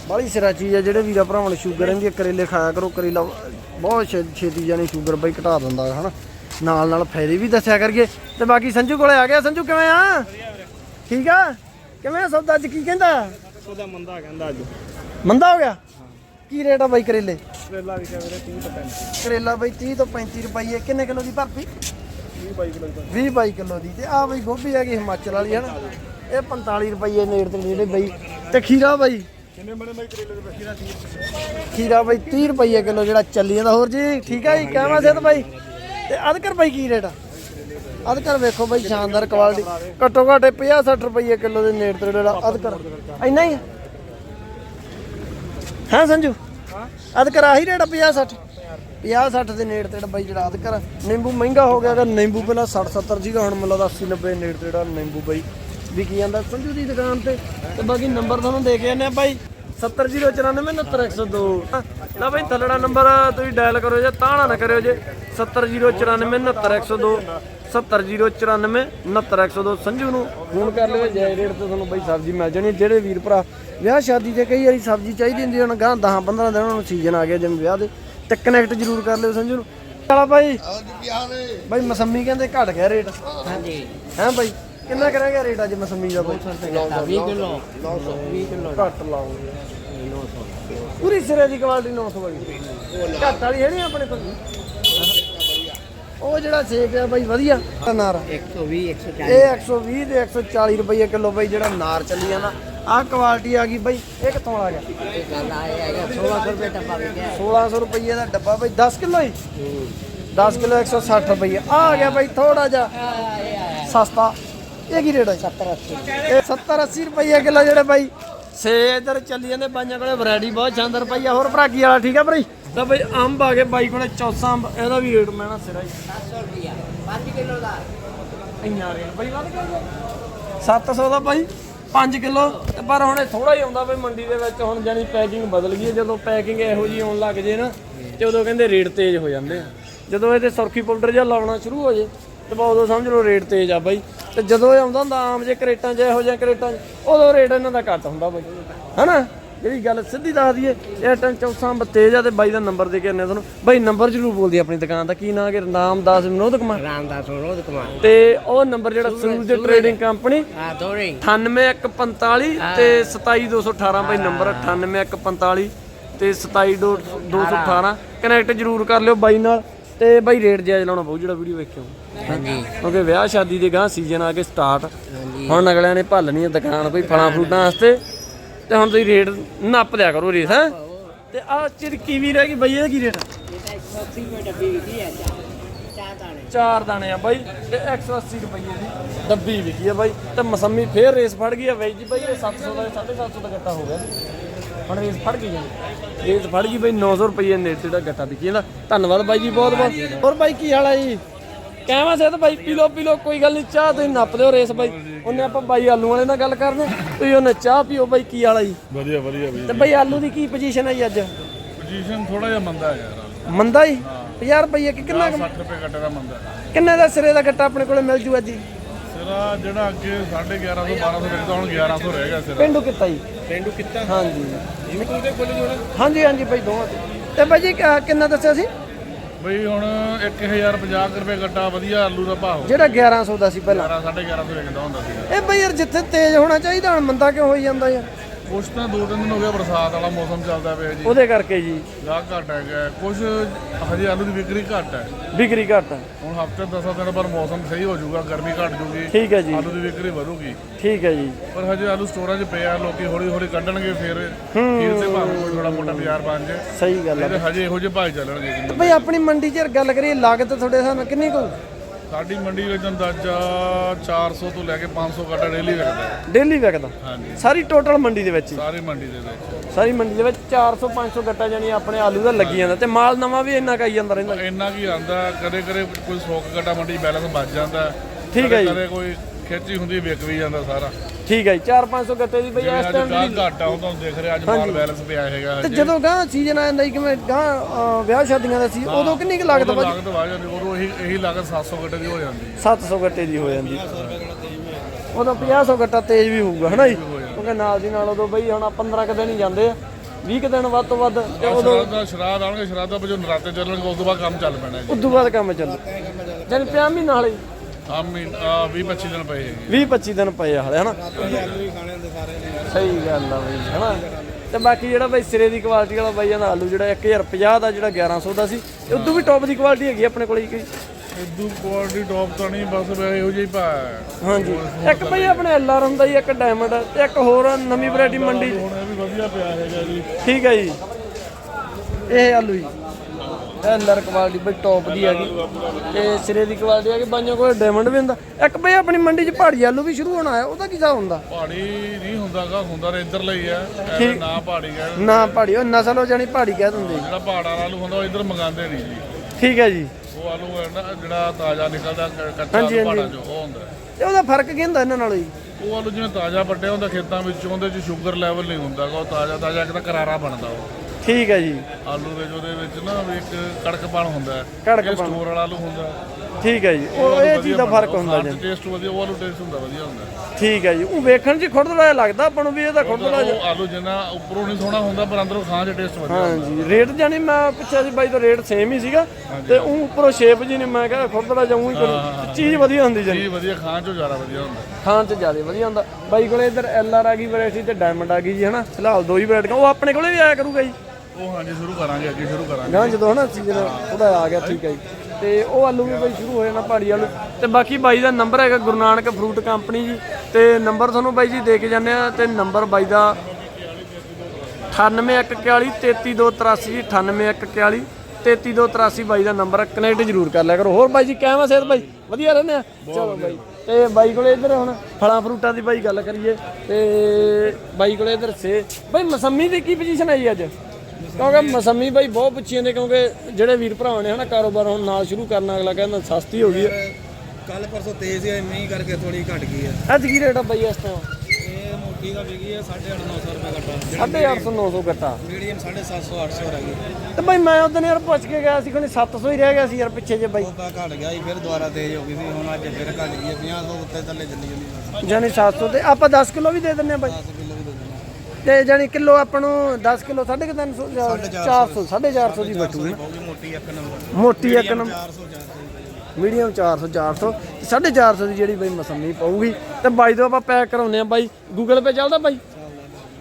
[SPEAKER 1] ਬੜੀ ਸਿਰਾ ਚੀਜ਼ ਹੈ ਜਿਹੜੇ ਵੀਰਾ ਭਰਾਵਾਂ ਨੂੰ ਸ਼ੂਗਰ ਰਹਿੰਦੀ ਹੈ ਕਰੇਲੇ ਖਾਇਆ ਕਰੋ, ਕਰੇਲਾ ਬਹੁਤ ਛੇ- ਛੇਤੀ ਜਾਨੀ ਸ਼ੂਗਰ ਬਈ ਘਟਾ ਦਿੰਦਾ ਹੈ ਹਨਾ? ਨਾਲ ਨਾਲ ਫਾਇਦੇ ਵੀ ਦੱਸਿਆ ਕਰੀਏ। ਤੇ ਬਾਕੀ ਸੰਜੂ ਕੋਲੇ ਆ ਗਿਆ। ਸੰਜੂ ਕਿਵੇਂ ਆ? ਠੀਕ ਆ? ਕਿਵੇਂ ਆ ਸੌਦਾ ਅੱਜ? ਕੀ ਕਹਿੰਦਾ?
[SPEAKER 6] ਉਹਦਾ ਮੰਦਾ ਕਹਿੰਦਾ ਅੱਜ।
[SPEAKER 1] ਮੰਦਾ ਹੋ ਗਿਆ? ਕੀ ਰੇਟ ਆ ਬਾਈ ਕਰੇਲੇ?
[SPEAKER 6] ਕਰੇਲਾ ਵੀ ਕਹਿੰਦੇ 30 ਤੋਂ 35
[SPEAKER 1] ਕਰੇਲਾ ਬਈ 30 ਤੋਂ 35 ਰੁਪਏ ਕਿੰਨੇ ਕਿਲੋ ਦੀ ਭਰਤੀ?
[SPEAKER 6] 20 22 ਕਿਲੋ
[SPEAKER 1] 20 22 ਕਿਲੋ ਦੀ। ਤੇ ਆ ਬਈ ਗੋਭੀ ਹੈਗੀ ਹਿਮਾਚਲ ਵਾਲੀ ਹਨਾ? ਇਹ 45 ਰੁਪਏ ਨੇੜ ਤੇ ਜਿਹੜੇ ਬਈ। ਤੇ ਖੀਰਾ ਬਾਈ?
[SPEAKER 6] ਕਿੰਨੇ ਬਣੇ ਬਾਈ ਕਰੇਲੇ ਦੇ ਖੀਰਾ 30
[SPEAKER 1] ਖੀਰਾ ਬਾਈ 30 ਰੁਪਏ ਕਿਲੋ ਜਿਹੜਾ ਚੱਲੀ ਜਾਂਦਾ। ਹੋਰ ਜੀ ਠੀਕ ਹੈ ਜੀ? ਕਹਿਵਾ ਸਿਹਤ ਬਾਈ? ਤੇ ਅਦਕਰ ਬਾਈ ਕੀ ਰੇਟ ਆ? ਅਦਕਰ ਵੇਖੋ ਬਾਈ, ਸ਼ਾਨਦਾਰ ਕੁਆਲਿਟੀ ਘੱਟੋ ਘੱਟ 50 60 ਰੁਪਏ ਕਿਲੋ ਦੇ ਨੇੜ ਤੇ ਜਿਹੜਾ ਅਦਕਰ। ਇੰਨਾ ਹੀ ਹਾਂ ਸੰਜੂ? ਅਦਕਰ ਆਹੀ ਰੇਟ 50 60 50 60 ਦੇ ਨੇੜ ਤੇ ਬਾਈ ਜਿਹੜਾ ਅਦਕਰ ਨਿੰਬੂ ਮਹਿੰਗਾ ਹੋ ਗਿਆ ਅਗਰ ਨਿੰਬੂ ਪਹਿਲਾਂ 60 70 ਸੀਗਾ, ਹੁਣ ਮੈਨੂੰ ਲੱਗਦਾ 80 90 ਨੇੜ ਤੇ ਜਿਹੜਾ ਨਿੰਬੂ ਬਾਈ। ਵਿਕੀ ਜਾਂਦਾ ਸੰਜੂ ਦੀ ਦੁਕਾਨ ਤੇ? ਤੇ ਬਾਕੀ ਨੰਬਰ ਤੁਹਾਨੂੰ ਦੇ ਕੇ ਆਨੇ ਆ ਬਾਈ। 70094 ਲੈ ਬਾਈ ਥੱਲੜਾ ਨੰਬਰ ਤੁਸੀਂ ਡਾਇਲ ਕਰੋ ਜੇ ਤਾਣਾ ਨਾ ਕਰਿਓ ਜੇ। 70094 99102 70094 69102 ਸੰਜੂ ਨੂੰ ਫੋਨ ਕਰ ਲਿਓ ਜੈ ਰੇਟ ਤੇ ਤੁਹਾਨੂੰ ਬਈ ਸਬਜ਼ੀ ਮਿਲ ਜਾਣੀ। ਜਿਹੜੇ ਵੀਰ ਭਰਾ ਵਿਆਹ ਸ਼ਾਦੀ ਤੇ ਕਈ ਵਾਰੀ ਸਬਜ਼ੀ ਚਾਹੀਦੀ ਹੁੰਦੀ ਹੁਣ ਗਾਂ 10 15 ਦਿਨ ਉਹਨਾਂ ਨੂੰ ਸੀਜ਼ਨ ਆ ਗਿਆ ਜਿਵੇਂ ਵਿਆਹ ਦੇ ਤੇ ਕਨੈਕਟ ਜ਼ਰੂਰ ਕਰ ਲਿਓ ਸੰਜੂ ਨੂੰ। ਚਲਾ ਭਾਈ ਬਾਈ ਮਸੰਮੀ ਕਹਿੰਦੇ ਘਟ ਗਿਆ ਰੇਟ।
[SPEAKER 7] ਹਾਂਜੀ।
[SPEAKER 1] ਹੈ ਬਾਈ ਕਿੰਨਾ ਕਰਾਂਗੇ ਰੇਟ ਅੱਜ ਮਸੰਮੀ ਦਾ ਬਾਈ?
[SPEAKER 7] 20 ਕਿਲੋ। 20 ਕਿਲੋ।
[SPEAKER 1] ਘੱਟ ਲਾਉਂਗੇ ਪੂਰੀ ਸਿਰੇ ਦੀ ਕੁਆਲਿਟੀ 900 ਵਾਲੀ। ਘੱਟ ਵਾਲੀ ਹੈ ਨਹੀਂ ਆਪਣੇ ਕੋਲ? ਉਹ ਜਿਹੜਾ ਸੇਕ ਆ ਬਾਈ, ਵਧੀਆ। ਨਾਰ।
[SPEAKER 7] 120 140
[SPEAKER 1] ਇਹ 120 ਤੇ 140 ਰੁਪਏ ਕਿਲੋ ਬਾਈ, ਜਿਹੜਾ ਨਾਰ ਚੱਲੀ ਜਾਂਦਾ। ਆਹ ਕੁਆਲਿਟੀ ਆ ਗਈ ਬਾਈ ਇਹ ਕਿੱਥੋਂ ਆ ਗਿਆ
[SPEAKER 7] ਗੱਲ ਆਇਆ 1600 ਰੁਪਏ ਟੱਪਾ ਵੀ ਗਿਆ
[SPEAKER 1] 1600 ਰੁਪਏ ਦਾ ਡੱਬਾ ਬਾਈ 10 ਕਿਲੋ ਹੀ? 10 ਕਿਲੋ 160 ਰੁਪਏ ਆ ਆ ਗਿਆ ਬਾਈ ਥੋੜਾ ਜਿਹਾ। ਸਸਤਾ। ਇਹ ਕੀ ਰੇਟ ਹੈ
[SPEAKER 7] 70 80
[SPEAKER 1] ਇਹ 70 80 ਰੁਪਏ ਕਿਲੋ ਜਿਹੜੇ ਬਾਈ। ਸੇ ਇਧਰ ਚੱਲੀ ਜਾਂਦੇ ਬਾਈਆਂ ਕੋਲੇ ਵੈਰਾਈਟੀ ਬਹੁਤ ਸ਼ਾਨਦਾਰ ਰੁਪਈਆ ਹੋਰ ਭਰਾਗੀ ਵਾਲਾ ਠੀਕ ਆ ਭਾਈ? ਤਾਂ ਬਾਈ ਅੰਬ ਆ ਗਏ ਬਾਈ ਕੋਲੇ ਚੌਸਾ ਅੰਬ ਇਹਦਾ ਵੀ ਰੇਟ ਮੈਣਾ ਸਿਰਾ ਹੀ।
[SPEAKER 7] 700 ਰੁਪਿਆ 5 ਕਿਲੋ ਦਾ।
[SPEAKER 1] ਇੰਨਾ ਰੇਟ ਬਾਈ ਵੱਧ ਗਿਆ? 700 ਦਾ ਬਾਈ 5 ਕਿਲੋ। ਪਰ ਹੁਣ ਥੋੜਾ ਹੀ ਆਉਂਦਾ ਬਈ ਮੰਡੀ ਦੇ ਵਿੱਚ ਹੁਣ ਜਾਨੀ ਪੈਕਿੰਗ ਬਦਲ ਗਈ ਹੈ। ਜਦੋਂ ਪੈਕਿੰਗ ਇਹੋ ਜੀ ਆਉਣ ਲੱਗ ਜੇ ਨਾ ਤੇ ਉਦੋਂ ਕਹਿੰਦੇ ਰੇਟ ਤੇਜ਼ ਹੋ ਜਾਂਦੇ ਆ। ਜਦੋਂ ਇਹਦੇ ਸੁਰਖੀ ਪਾਊਡਰ ਜਿਹਾ ਲਾਉਣਾ ਸ਼ੁਰੂ ਹੋ ਜੇ ਤੇ ਬਾ ਉਦੋਂ ਸਮਝ ਲਓ ਰੇਟ ਤੇਜ਼ ਆ ਬਾਈ ਤੇ ਜਦੋਂ ਇਹ ਆਉਂਦਾ ਹੁੰਦਾ ਆਮ ਜੇ ਕਰੇਟਾਂ 'ਚ ਇਹੋ ਜਿਹੀਆਂ ਕਰੇਟਾਂ 'ਚ ਉਦੋਂ ਰੇਟ ਇਹਨਾਂ ਦਾ ਘੱਟ ਹੁੰਦਾ ਬਾਈ। ਹਨਾ? ਜਿਹੜੀ ਗੱਲ ਸਿੱਧੀ ਦੱਸ ਦਈਏ ਇਹ ਟਨ ਚੌਸਾਂ ਤੇਜ਼ ਆ ਤੇ ਬਾਈ ਦਾ ਨੰਬਰ ਦੇ ਕੇ ਆਨੇ ਤੁਹਾਨੂੰ। ਬਾਈ ਨੰਬਰ ਜ਼ਰੂਰ ਬੋਲਦੀ ਆਪਣੀ ਦੁਕਾਨ ਦਾ ਕੀ ਨਾਮ ਹੈ ਨਾਮ ਦਾਸ ਵਿਨੋਦ ਕੁਮਾਰ?
[SPEAKER 7] ਰਾਮਦਾਸ ਰੋਦ ਕੁਮਾਰ।
[SPEAKER 1] ਤੇ ਉਹ ਨੰਬਰ ਜਿਹੜਾ ਸਰੂਜ ਦੇ ਟ੍ਰੇਡਿੰਗ ਕੰਪਨੀ
[SPEAKER 7] ਆ ਦੋਰੇ
[SPEAKER 1] 98145 ਤੇ 27218 ਬਾਈ ਨੰਬਰ 98145 ਤੇ 27218 ਕਨੈਕਟ ਜਰੂਰ ਕਰ ਲਿਓ ਬਾਈ ਨਾਲ ਤੇ ਬਾਈ ਰੇਟ ਜਾਇਜ਼ ਲਾਉਣਾ ਬਹੁਤ ਜਿਹੜਾ ਵੀਡੀਓ ਵੇਖਿਓ।
[SPEAKER 7] ਹਾਂਜੀ।
[SPEAKER 1] ਕਿਉਂਕਿ ਵਿਆਹ ਸ਼ਾਦੀ ਦੇ ਗਾਂ ਸੀਜ਼ਨ ਆ ਕੇ ਸਟਾਰਟ
[SPEAKER 7] ਹਾਂਜੀ।
[SPEAKER 1] ਹੁਣ ਅਗਲਿਆਂ ਨੇ ਭੱਲਣੀ ਦੁਕਾਨ ਕੋਈ ਫਲਾਂ ਫਰੂਟਾਂ ਵਾਸਤੇ। ਤੇ ਹੁਣ ਤੁਸੀਂ ਰੇਟ ਨੱਪ ਦਿਆ ਕਰੋ ਰੇਟ ਹੈ? ਤੇ ਆ ਚਿਰਕੀ ਵੀ ਰਹਿ ਗਈ ਬਾਈ ਇਹ ਕੀ ਰੇਟ
[SPEAKER 7] ਇਹ ਤਾਂ 180 ਰੁਪਏ ਡੱਬੀ ਵਿਕੀ ਹੈ ਚਾਹ ਦਾਣੇ
[SPEAKER 1] ਚਾਰ ਦਾਣੇ ਆ ਬਾਈ ਤੇ 180 ਰੁਪਏ ਦੀ ਡੱਬੀ ਵਿਕੀ ਆ ਬਾਈ। ਤੇ ਮਸੰਮੀ ਫੇਰ ਰੇਸ ਫੜ ਗਈ ਆ ਬਾਈ ਜੀ ਬਾਈ ਇਹ 700 ਦਾ 750 ਦਾ ਗੱਟਾ ਹੋ ਗਿਆ। ਹੁਣ ਰੇਸ ਫੜ ਗਈ ਆ। ਰੇਸ ਫੜ ਗਈ ਬਾਈ 900 ਰੁਪਏ ਨੇ ਜਿਹੜਾ ਗੱਟਾ ਵਿਕੀ ਜਾਂਦਾ। ਧੰਨਵਾਦ ਬਾਈ ਜੀ ਬਹੁਤ ਬਹੁਤ। ਹੋਰ ਬਾਈ ਕੀ ਹਾਲ ਆ ਜੀ? ਕਹਿਵਾ ਸੇ ਤਾਂ ਬਾਈ ਪੀ ਲੋ ਪੀ ਲੋ ਕੋਈ ਗੱਲ ਨਹੀਂ ਚਾਹ ਤੁਸੀਂ ਨੱਪ ਦਿਓ ਰੇਸ ਬਾਈ। ਉਹਨੇ ਆਪਾਂ ਬਾਈ ਆਲੂ ਵਾਲੇ ਨਾਲ ਗੱਲ ਕਰਦੇ ਤੁਸੀਂ ਉਹਨੇ ਚਾਹ ਪੀਓ ਬਾਈ ਕੀ ਆ ਜੀ?
[SPEAKER 3] ਵਧੀਆ ਵਧੀਆ ਵੀ
[SPEAKER 1] ਤੇ ਬਾਈ ਆਲੂ ਦੀ ਕੀ ਪੋਜੀਸ਼ਨ ਹੈ ਜੀ ਅੱਜ?
[SPEAKER 3] ਪੋਜੀਸ਼ਨ ਥੋੜਾ ਜਿਹਾ ਮੰਦਾ ਹੈ ਯਾਰ।
[SPEAKER 1] ਮੰਦਾ ਹੀ? 50 ਰੁਪਏ ਕਿ ਕਿੰਨਾ ਕੁ-
[SPEAKER 3] 60 ਰੁਪਏ ਕੱਟੇ ਦਾ ਮੰਦਾ
[SPEAKER 1] ਕਿੰਨੇ ਦਾ ਸਿਰੇ ਦਾ ਗੱਟਾ ਆਪਣੇ ਕੋਲੇ ਮਿਲ ਜੂ ਅੱਜ? ਜੀ
[SPEAKER 3] ਸਿਰਾ ਜਿਹੜਾ ਅੱਗੇ 1150 1200 ਵਿਕਦਾ ਹੁਣ 1100 ਰਹਿ ਗਿਆ ਸਿਰਾ।
[SPEAKER 1] ਪਿੰਡੂ ਕਿੱਤਾ ਜੀ?
[SPEAKER 3] ਪਿੰਡੂ ਕਿੱਤਾ?
[SPEAKER 1] ਹਾਂਜੀ।
[SPEAKER 3] ਜਿਵੇਂ ਤੂੰ ਦੇ ਕੋਲ ਜੋੜਾ।
[SPEAKER 1] ਹਾਂਜੀ ਹਾਂਜੀ ਭਾਈ ਦੋਵਾਂ ਤੇ। ਤੇ ਭਾਈ ਜੀ ਕ- ਕਿੰਨਾ ਦੱਸਿਆ ਸੀ?
[SPEAKER 3] ਬਈ ਹੁਣ 1050 ਰੁਪਏ ਗੱਟਾ ਵਧੀਆ ਆਲੂ ਦਾ ਭਾਅ
[SPEAKER 1] ਜਿਹੜਾ 1100 ਦਾ ਸੀ ਪਹਿਲਾਂ?
[SPEAKER 3] 11 1150 ਵਿਕਦਾ ਹੁੰਦਾ ਸੀ
[SPEAKER 1] ਇਹ ਭਾਈ ਯਾਰ ਜਿੱਥੇ ਤੇਜ਼ ਹੋਣਾ ਚਾਹੀਦਾ ਹੁਣ ਮੰਦਾ ਕਿਉਂ ਹੋਈ ਜਾਂਦਾ ਯਾਰ?
[SPEAKER 3] ਕੁਛ ਤਾਂ ਦੋ ਤਿੰਨ ਦਿਨ ਹੋ ਗਿਆ ਬਰਸਾਤ ਵਾਲਾ ਮੌਸਮ ਚੱਲਦਾ ਪਿਆ ਜੀ।
[SPEAKER 1] ਉਹਦੇ ਕਰਕੇ ਜੀ।
[SPEAKER 3] ਗਾਹ ਘੱਟ ਹੈਗਾ ਕੁਝ ਹਜੇ ਆਲੂ ਦੀ ਵਿਕਰੀ ਘੱਟ ਹੈ।
[SPEAKER 1] ਵਿਕਰੀ ਘੱਟ ਆ।
[SPEAKER 3] ਹੁਣ ਹਫ਼ਤੇ 10 ਦਿਨ ਬਾਅਦ ਮੌਸਮ ਸਹੀ ਹੋ ਜਾਊਗਾ ਗਰਮੀ ਘੱਟ ਜੂਗੀ
[SPEAKER 1] ਠੀਕ ਹੈ ਜੀ।
[SPEAKER 3] ਆਲੂ ਦੀ ਵਿਕਰੀ ਵਧੂਗੀ।
[SPEAKER 1] ਠੀਕ ਹੈ ਜੀ।
[SPEAKER 3] ਪਰ ਹਜੇ ਆਲੂ ਸਟੋਰਾਂ 'ਚ ਪਿਆ ਲੋਕੀ ਹੌਲੀ ਹੌਲੀ ਕੱਢਣਗੇ ਫਿਰ। ਫਿਰ ਤੇ ਭਾਵੇਂ ਕੋਈ ਥੋੜਾ ਮੋਟਾ ਬਾਜ਼ਾਰ ਬਣ ਜਾਏ
[SPEAKER 1] ਸਹੀ ਗੱਲ ਆ।
[SPEAKER 3] ਹਜੇ ਇਹੋ ਜਿਹੇ ਭਾਅ ਹੀ ਚੱਲਣਗੇ ਜੀ।
[SPEAKER 1] ਭਾਈ ਆਪਣੀ ਮੰਡੀ 'ਚ ਯਾਰ ਗੱਲ ਕਰੀਏ ਲਾਗਤ ਤੁਹਾਡੇ ਹਿਸਾਬ ਨਾਲ ਕਿੰਨੀ ਕੁ
[SPEAKER 3] ਸਾਡੀ ਮੰਡੀ ਵਿੱਚ ਅੰਦਾਜ਼ਾ 400 ਤੋਂ ਲੈ ਕੇ 500 ਕਾਟਾ ਡੇਲੀ ਵਿਕਦਾ ਹੈ।
[SPEAKER 1] ਡੇਲੀ ਵਿਕਦਾ?
[SPEAKER 3] ਹਾਂਜੀ।
[SPEAKER 1] ਸਾਰੀ ਟੋਟਲ ਮੰਡੀ ਦੇ ਵਿੱਚ ਹੀ?
[SPEAKER 3] ਸਾਰੀ ਮੰਡੀ ਦੇ ਵਿੱਚ।
[SPEAKER 1] ਸਾਰੀ ਮੰਡੀ ਦੇ ਵਿੱਚ 400 500 ਗੱਟਾ ਜਾਨੀ ਆਪਣੇ ਆਲੂ ਦਾ ਲੱਗੀ ਜਾਂਦਾ ਤੇ ਮਾਲ ਨਵਾਂ ਵੀ ਇੰਨਾ ਕਾਈ ਜਾਂਦਾ ਰਹਿੰਦਾ?
[SPEAKER 3] ਇੰਨਾ ਕੀ ਆਂਦਾ ਕਦੇ ਕਦੇ ਕੋਈ 100 ਕਾਟਾ ਮੰਡੀ ਬੈਲੈਂਸ ਬਚ ਜਾਂਦਾ।
[SPEAKER 1] ਠੀਕ ਹੈ ਜੀ।
[SPEAKER 3] ਕਦੇ ਕੋਈ ਖੇਚੀ ਹੁੰਦੀ ਵਿਕ ਵੀ ਜਾਂਦਾ ਸਾਰਾ।
[SPEAKER 1] ਠੀਕ ਹੈ ਜੀ 4-500 ਗੱਟੇ ਦੀ ਬਈ ਇਸ ਟਾਈਮ
[SPEAKER 3] ਗਾਹ ਘਾਟਾ ਉਹ ਤੁਹਾਨੂੰ ਦੇਖ ਰਿਹਾ ਅੱਜ ਮਾਲ ਬੈਲੈਂਸ ਪਿਆ ਹੈਗਾ
[SPEAKER 1] ਤੇ ਜਦੋਂ ਗਾਂ ਸੀਜ਼ਨ ਆ ਜਾਂਦਾ ਜੀ ਕਿਵੇਂ ਗਾਂ ਵਿਆਹ ਸ਼ਾਦੀਆਂ ਦਾ ਸੀ ਉਦੋਂ ਕਿੰਨੀ ਕੁ ਲਾਗਤ ਭਾਜੀ
[SPEAKER 3] ਲਾਗਤ ਵਾ ਜਾਂਦੀ ਉਦੋਂ ਇਹੀ ਇਹੀ ਲਾਗਤ 700 ਕਾਟੇ ਦੀ ਹੋ ਜਾਂਦੀ
[SPEAKER 1] 700 ਗੱਟੇ ਦੀ ਹੋ ਜਾਂਦੀ ਉਦੋਂ 500 ਗੱਟਾ ਤੇਜ਼ ਵੀ ਹੋਊਗਾ ਹਨਾ ਜੀ? ਕਿਉਂਕਿ ਨਾਲ ਦੀ ਨਾਲ ਉਦੋਂ ਬਈ ਹੁਣ 15 ਕੁ ਦਿਨ ਹੀ ਜਾਂਦੇ ਆ 20 ਕੁ ਦਿਨ ਵੱਧ ਤੋਂ ਵੱਧ ਤੇ ਉਦੋਂ
[SPEAKER 3] ਦਾ ਸ਼ਰਾਬ ਆਉਣਗੇ ਸ਼ਰਾਬ ਦਾ ਜੋ ਨਰਾਤੇ ਚੱਲਣਗੇ ਉਸ ਤੋਂ ਬਾਅਦ ਕੰਮ ਚੱਲ ਪੈਣਾ ਜੀ।
[SPEAKER 1] ਉਦੋਂ ਬਾਅਦ ਕੰਮ ਚੱਲੂ। ਜਨ ਪਿਆ ਮਹੀਨਾ ਹਾਲੇ
[SPEAKER 3] ਆ ਮਹੀਨ 20 25 ਦਿਨ ਪਏ ਹੈਗੇ।
[SPEAKER 1] 20 25 ਦਿਨ ਪਏ ਆ ਹਾਲੇ ਹਨਾ? ਸਹੀ ਗੱਲ ਆ ਬਈ ਹਨਾ? ਤੇ ਬਾਕੀ ਜਿਹੜਾ ਬਈ ਸਿਰੇ ਦੀ ਕੁਆਲਿਟੀ ਵਾਲਾ ਬਾਈ ਜਾਂਦਾ ਆਲੂ ਜਿਹੜਾ 1050 ਦਾ ਜਿਹੜਾ 1100 ਦਾ ਸੀ ਇਹ ਉਦੋਂ ਵੀ ਟੌਪ ਦੀ ਕੁਆਲਿਟੀ ਹੈਗੀ ਆਪਣੇ ਕੋਲ ਕੋਈ?
[SPEAKER 3] ਇਦੂ ਕੁਆਲਿਟੀ ਟੌਪ ਤਾਂ ਨਹੀਂ ਬਸ ਵੈਸੇ ਇਹੋ ਜਿਹੀ ਹੈ
[SPEAKER 1] ਹਾਂਜੀ। ਇੱਕ ਬਈ ਆਪਣੇ ਐਲਆਰ ਹੁੰਦਾ ਜੀ ਇੱਕ ਡਾਇਮੰਡ ਤੇ ਇੱਕ ਹੋਰ ਆ ਨਵੀਂ ਵੈਰਾਈਟੀ ਮੰਡੀ।
[SPEAKER 3] ਹੁਣ ਇਹ ਵੀ ਵਧੀਆ ਪਿਆ ਹੈਗਾ ਜੀ।
[SPEAKER 1] ਠੀਕ ਹੈ ਜੀ। ਇਹ ਆਲੂ ਜੀ। ਐਲਆਰ ਕੁਆਲਿਟੀ ਬਈ ਟੌਪ ਦੀ ਹੈਗੀ। ਤੇ ਸਿਰੇ ਦੀ ਕੁਆਲਿਟੀ ਹੈਗੀ ਬਾਈਆਂ ਕੋਲ ਡਾਇਮੰਡ ਵੀ ਹੁੰਦਾ। ਇੱਕ ਬਈ ਆਪਣੀ ਮੰਡੀ 'ਚ ਪਹਾੜੀ ਆਲੂ ਵੀ ਸ਼ੁਰੂ ਹੋਣਾ ਹੈ ਉਹਦਾ ਕੀ ਹਿਸਾਬ ਹੁੰਦਾ?
[SPEAKER 3] ਪਹਾੜੀ ਨਹੀਂ ਹੁੰਦਾਗਾ ਹੁੰਦਾ ਇੱਧਰ ਲਈ ਹੈ ਨਾ ਪਹਾੜੀ ਹੈ
[SPEAKER 1] ਨਾ ਪਹਾੜੀ ਉਹ ਨਸਲ ਹੋ ਜਾਣੀ ਪਹਾੜੀ ਕਹਿ ਦਿੰਦੇ। ਜੀ।
[SPEAKER 3] ਜਿਹੜਾ ਪਹਾੜਾਂ ਆਲੂ ਹੁੰਦਾ ਉਹ ਇੱਧਰ ਮੰਗਾਉਂਦੇ ਨਹੀਂ ਜੀ।
[SPEAKER 1] ਠੀਕ ਹੈ ਜੀ।
[SPEAKER 3] ਉਹ ਆਲੂ ਹੈ ਨਾ ਜਿਹੜਾ ਤਾਜ਼ਾ ਨਿਕਲਦਾ ਕੱਚਾ। ਪਹਾੜਾਂ ਉਹ ਹੁੰਦਾ।
[SPEAKER 1] ਤੇ ਉਹਦਾ ਫ਼ਰਕ ਕੀ ਹੁੰਦਾ ਇਹਨਾਂ ਨਾਲੋਂ ਜੀ?
[SPEAKER 3] ਉਹ ਆਲੂ ਜਿਵੇਂ ਤਾਜ਼ਾ ਵੱਡਿਆ ਹੁੰਦਾ ਖੇਤਾਂ ਵਿੱਚੋਂ ਉਹਦੇ 'ਚ ਸ਼ੂਗਰ ਲੈਵਲ ਨਹੀਂ ਹੁੰਦਾਗਾ ਉਹ ਤਾਜ਼ਾ ਤਾਜ਼ਾ ਇੱਕ ਤਾਂ ਕਰਾਰਾ ਬਣਦਾ ਉਹ।
[SPEAKER 1] ਠੀਕ ਹੈ ਜੀ।
[SPEAKER 3] ਆਲੂ ਦੇ ਜਿਹਦੇ ਵਿੱਚ ਨਾ ਵੀ ਇੱਕ ਕੜਕਪਣ ਹੁੰਦਾ ਹੈ।
[SPEAKER 1] ਕੜਕਪਣ।
[SPEAKER 3] ਇਹ ਸਟੋਰ ਵਾਲਾ ਆਲੂ ਹੁੰਦਾ
[SPEAKER 1] ਠੀਕ ਹੈ ਜੀ ਉਹ ਇਹ ਚੀਜ਼ ਦਾ ਫ਼ਰਕ ਹੁੰਦਾ ਜੀ।
[SPEAKER 3] ਟੇਸਟ ਵਧੀਆ ਉਹ ਆਲੂ ਟੇਸਟ ਹੁੰਦਾ ਵਧੀਆ ਹੁੰਦਾ।
[SPEAKER 1] ਠੀਕ ਹੈ ਜੀ ਉਹ ਵੇਖਣ 'ਚ ਖੁਰਦਲਾ ਲੱਗਦਾ ਆਪਾਂ ਨੂੰ ਵੀ ਇਹਦਾ ਖੁਰਦਲਾ
[SPEAKER 3] ਉਹ ਆਲੂ ਜਿੰਨਾ ਉੱਪਰੋਂ ਨਹੀਂ ਸੋਹਣਾ ਹੁੰਦਾ ਪਰ ਅੰਦਰੋਂ ਖਾਣ 'ਚ ਟੇਸਟ ਵਧੀਆ
[SPEAKER 1] ਹਾਂਜੀ ਰੇਟ ਜਾਨੀ ਮੈਂ ਪੁੱਛਿਆ ਸੀ ਬਾਈ ਦਾ ਰੇਟ ਸੇਮ ਹੀ ਸੀਗਾ ਤੇ ਉਹ ਉੱਪਰੋਂ ਸ਼ੇਪ ਜੀ ਨੇ ਮੈਂ ਕਿਹਾ ਖੁਰਦਲਾ ਜਾਊਂ ਹੀ ਕਰੂ ਚੀਜ਼ ਵਧੀਆ ਹੁੰਦੀ ਜਾਨੀ
[SPEAKER 3] ਚੀਜ਼ ਵਧੀਆ ਖਾਣ 'ਚੋਂ ਜ਼ਿਆਦਾ ਵਧੀਆ ਹੁੰਦਾ।
[SPEAKER 1] ਖਾਣ 'ਚ ਜ਼ਿਆਦਾ ਵਧੀਆ ਹੁੰਦਾ। ਬਾਈ ਕੋਲੇ ਇੱਧਰ ਐਲ ਆਰ ਆ ਗਈ ਵੈਰਾਈਟੀ ਤੇ ਡਾਇਮੰਡ ਆ ਗਈ ਜੀ ਹਨਾ? ਫਿਲਹਾਲ ਦੋ ਹੀ ਵੈਰਾਈਟੀਆਂ ਉਹ ਆਪਣੇ ਕੋਲੇ ਵੀ ਆਇਆ ਕਰੂਗਾ ਜੀ।
[SPEAKER 3] ਉਹ ਹਾਂਜੀ ਸ਼ੁਰੂ ਕਰਾਂਗੇ ਅੱਗੇ ਸ਼ੁਰੂ ਕਰਾਂਗੇ।
[SPEAKER 1] ਗਾਂ ਜਦੋਂ ਹਨਾ ਸੀਜ਼ਨ ਉਹਦਾ ਆ ਗਿਆ ਠੀਕ ਹੈ ਜੀ। ਤੇ ਉਹ ਆਲੂ ਵੀ ਬਾਈ ਸ਼ੁਰੂ ਹੋ ਜਾਣਾ ਪਹਾੜੀ ਆਲੂ। ਤੇ ਬਾਕੀ ਬਾਈ ਦਾ ਨੰਬਰ ਹੈਗਾ ਗੁਰੂ ਨਾਨਕ ਫਰੂਟ ਕੰਪਨੀ ਜੀ। ਤੇ ਨੰਬਰ ਤੁਹਾਨੂੰ ਬਾਈ ਜੀ ਦੇ ਕੇ ਜਾਂਦੇ ਆ ਤੇ ਨੰਬਰ ਬਾਈ ਦਾ 98141 33283 ਜੀ 98141 33283 ਬਾਈ ਦਾ ਨੰਬਰ ਕਨੈਕਟ ਜ਼ਰੂਰ ਕਰ ਲਿਆ ਕਰੋ। ਹੋਰ ਬਾਈ ਜੀ ਕਿਵੇਂ ਸਿਹਤ ਬਾਈ? ਵਧੀਆ ਰਹਿੰਦੇ ਆ? ਚਲੋ ਬਾਈ। ਤੇ ਬਾਈ ਕੋਲੇ ਇੱਧਰ ਹੁਣ ਫਲਾਂ ਫਰੂਟਾਂ ਦੀ ਬਾਈ ਗੱਲ ਕਰੀਏ ਤੇ ਬਾਈ ਕੋਲੇ ਇੱਧਰ ਸੇ ਬਾਈ ਮਸੰਮੀ ਦੀ ਕੀ ਪੋਜੀਸ਼ਨ ਹੈ ਜੀ ਅੱਜ? ਕਿਉਂਕਿ ਮਸੰਮੀ ਬਾਈ ਬਹੁਤ ਪੁੱਛੀਆਂ ਨੇ ਕਿਉਂਕਿ ਜਿਹੜੇ ਵੀਰ ਭਰਾਵਾਂ ਨੇ ਹਨਾ ਕਾਰੋਬਾਰ ਹੁਣ ਨਾਲ ਸ਼ੁਰੂ ਕਰਨਾ ਅਗਲਾ ਕਹਿੰਦਾ ਸਸਤੀ ਹੋ ਗਈ ਹੈ
[SPEAKER 2] ਕੱਲ ਪਰਸੋਂ ਤੇਜ਼ ਹੈ ਮੀਂਹ ਕਰਕੇ ਥੋੜੀ ਘਟ ਗਈ ਹੈ
[SPEAKER 1] ਅੱਜ ਕੀ ਰੇਟ ਆ ਬਾਈ ਇਸ ਟਾਈਮ
[SPEAKER 2] ਇਹ ਮੋਟੀ ਦਾ ਵਿਕੀ ਹੈ 850 ਰੁਪਏ ਘਟਾ
[SPEAKER 1] 850 900 ਗੱਟਾ
[SPEAKER 2] ਮੀਡੀਅਮ 750 800 ਰਹਿ ਗਈ।
[SPEAKER 1] ਤੇ ਬਾਈ ਮੈਂ ਉਦੋਂ ਯਾਰ ਪੁੱਛ ਕੇ ਗਿਆ ਸੀ ਕੋਈ 700 ਹੀ ਰਹਿ ਗਿਆ ਸੀ ਯਾਰ ਪਿੱਛੇ ਜੇ ਬਾਈ।
[SPEAKER 2] ਉਹ ਤਾਂ ਘਟ ਗਿਆ ਸੀ ਫਿਰ ਦੁਬਾਰਾ ਤੇਜ਼ ਹੋ ਗਈ ਸੀ ਹੁਣ ਅੱਜ ਫਿਰ ਘਟ ਗਈ ਹੈ 50 ਤੋਂ ਉੱਤੇ ਥੱਲੇ ਚੱਲੀ ਜਾਂਦੀ
[SPEAKER 1] ਜਾਨੀ 700 ਤੇ ਆਪਾਂ 10 ਕਿਲੋ ਵੀ ਦੇ ਦਿੰਨੇ ਆ ਬਾਈ।
[SPEAKER 2] 10 ਕਿਲੋ ਵੀ ਦੇ ਦੇਣਾ
[SPEAKER 1] ਤੇ ਜਾਨੀ ਕਿਲੋ ਆਪਾਂ ਨੂੰ 10 ਕਿਲੋ 350 400 450 ਦੀ ਬਟੂ ਹੈ।
[SPEAKER 2] ਮੋਟੀ ਇੱਕ ਨੰਬਰ।
[SPEAKER 1] ਮੋਟੀ ਇੱਕ ਨੰਬਰ।
[SPEAKER 2] 400 400
[SPEAKER 1] ਮੀਡੀਅਮ 400 400 ਤੇ 450 ਦੀ ਜਿਹੜੀ ਬਾਈ ਮਸੰਮੀ ਪਊਗੀ। ਤੇ ਬਾਈ ਤੋਂ ਆਪਾਂ ਪੈਕ ਕਰਾਉਨੇ ਆ ਬਾਈ। ਗੂਗਲ ਪੇ ਚੱਲਦਾ ਬਾਈ?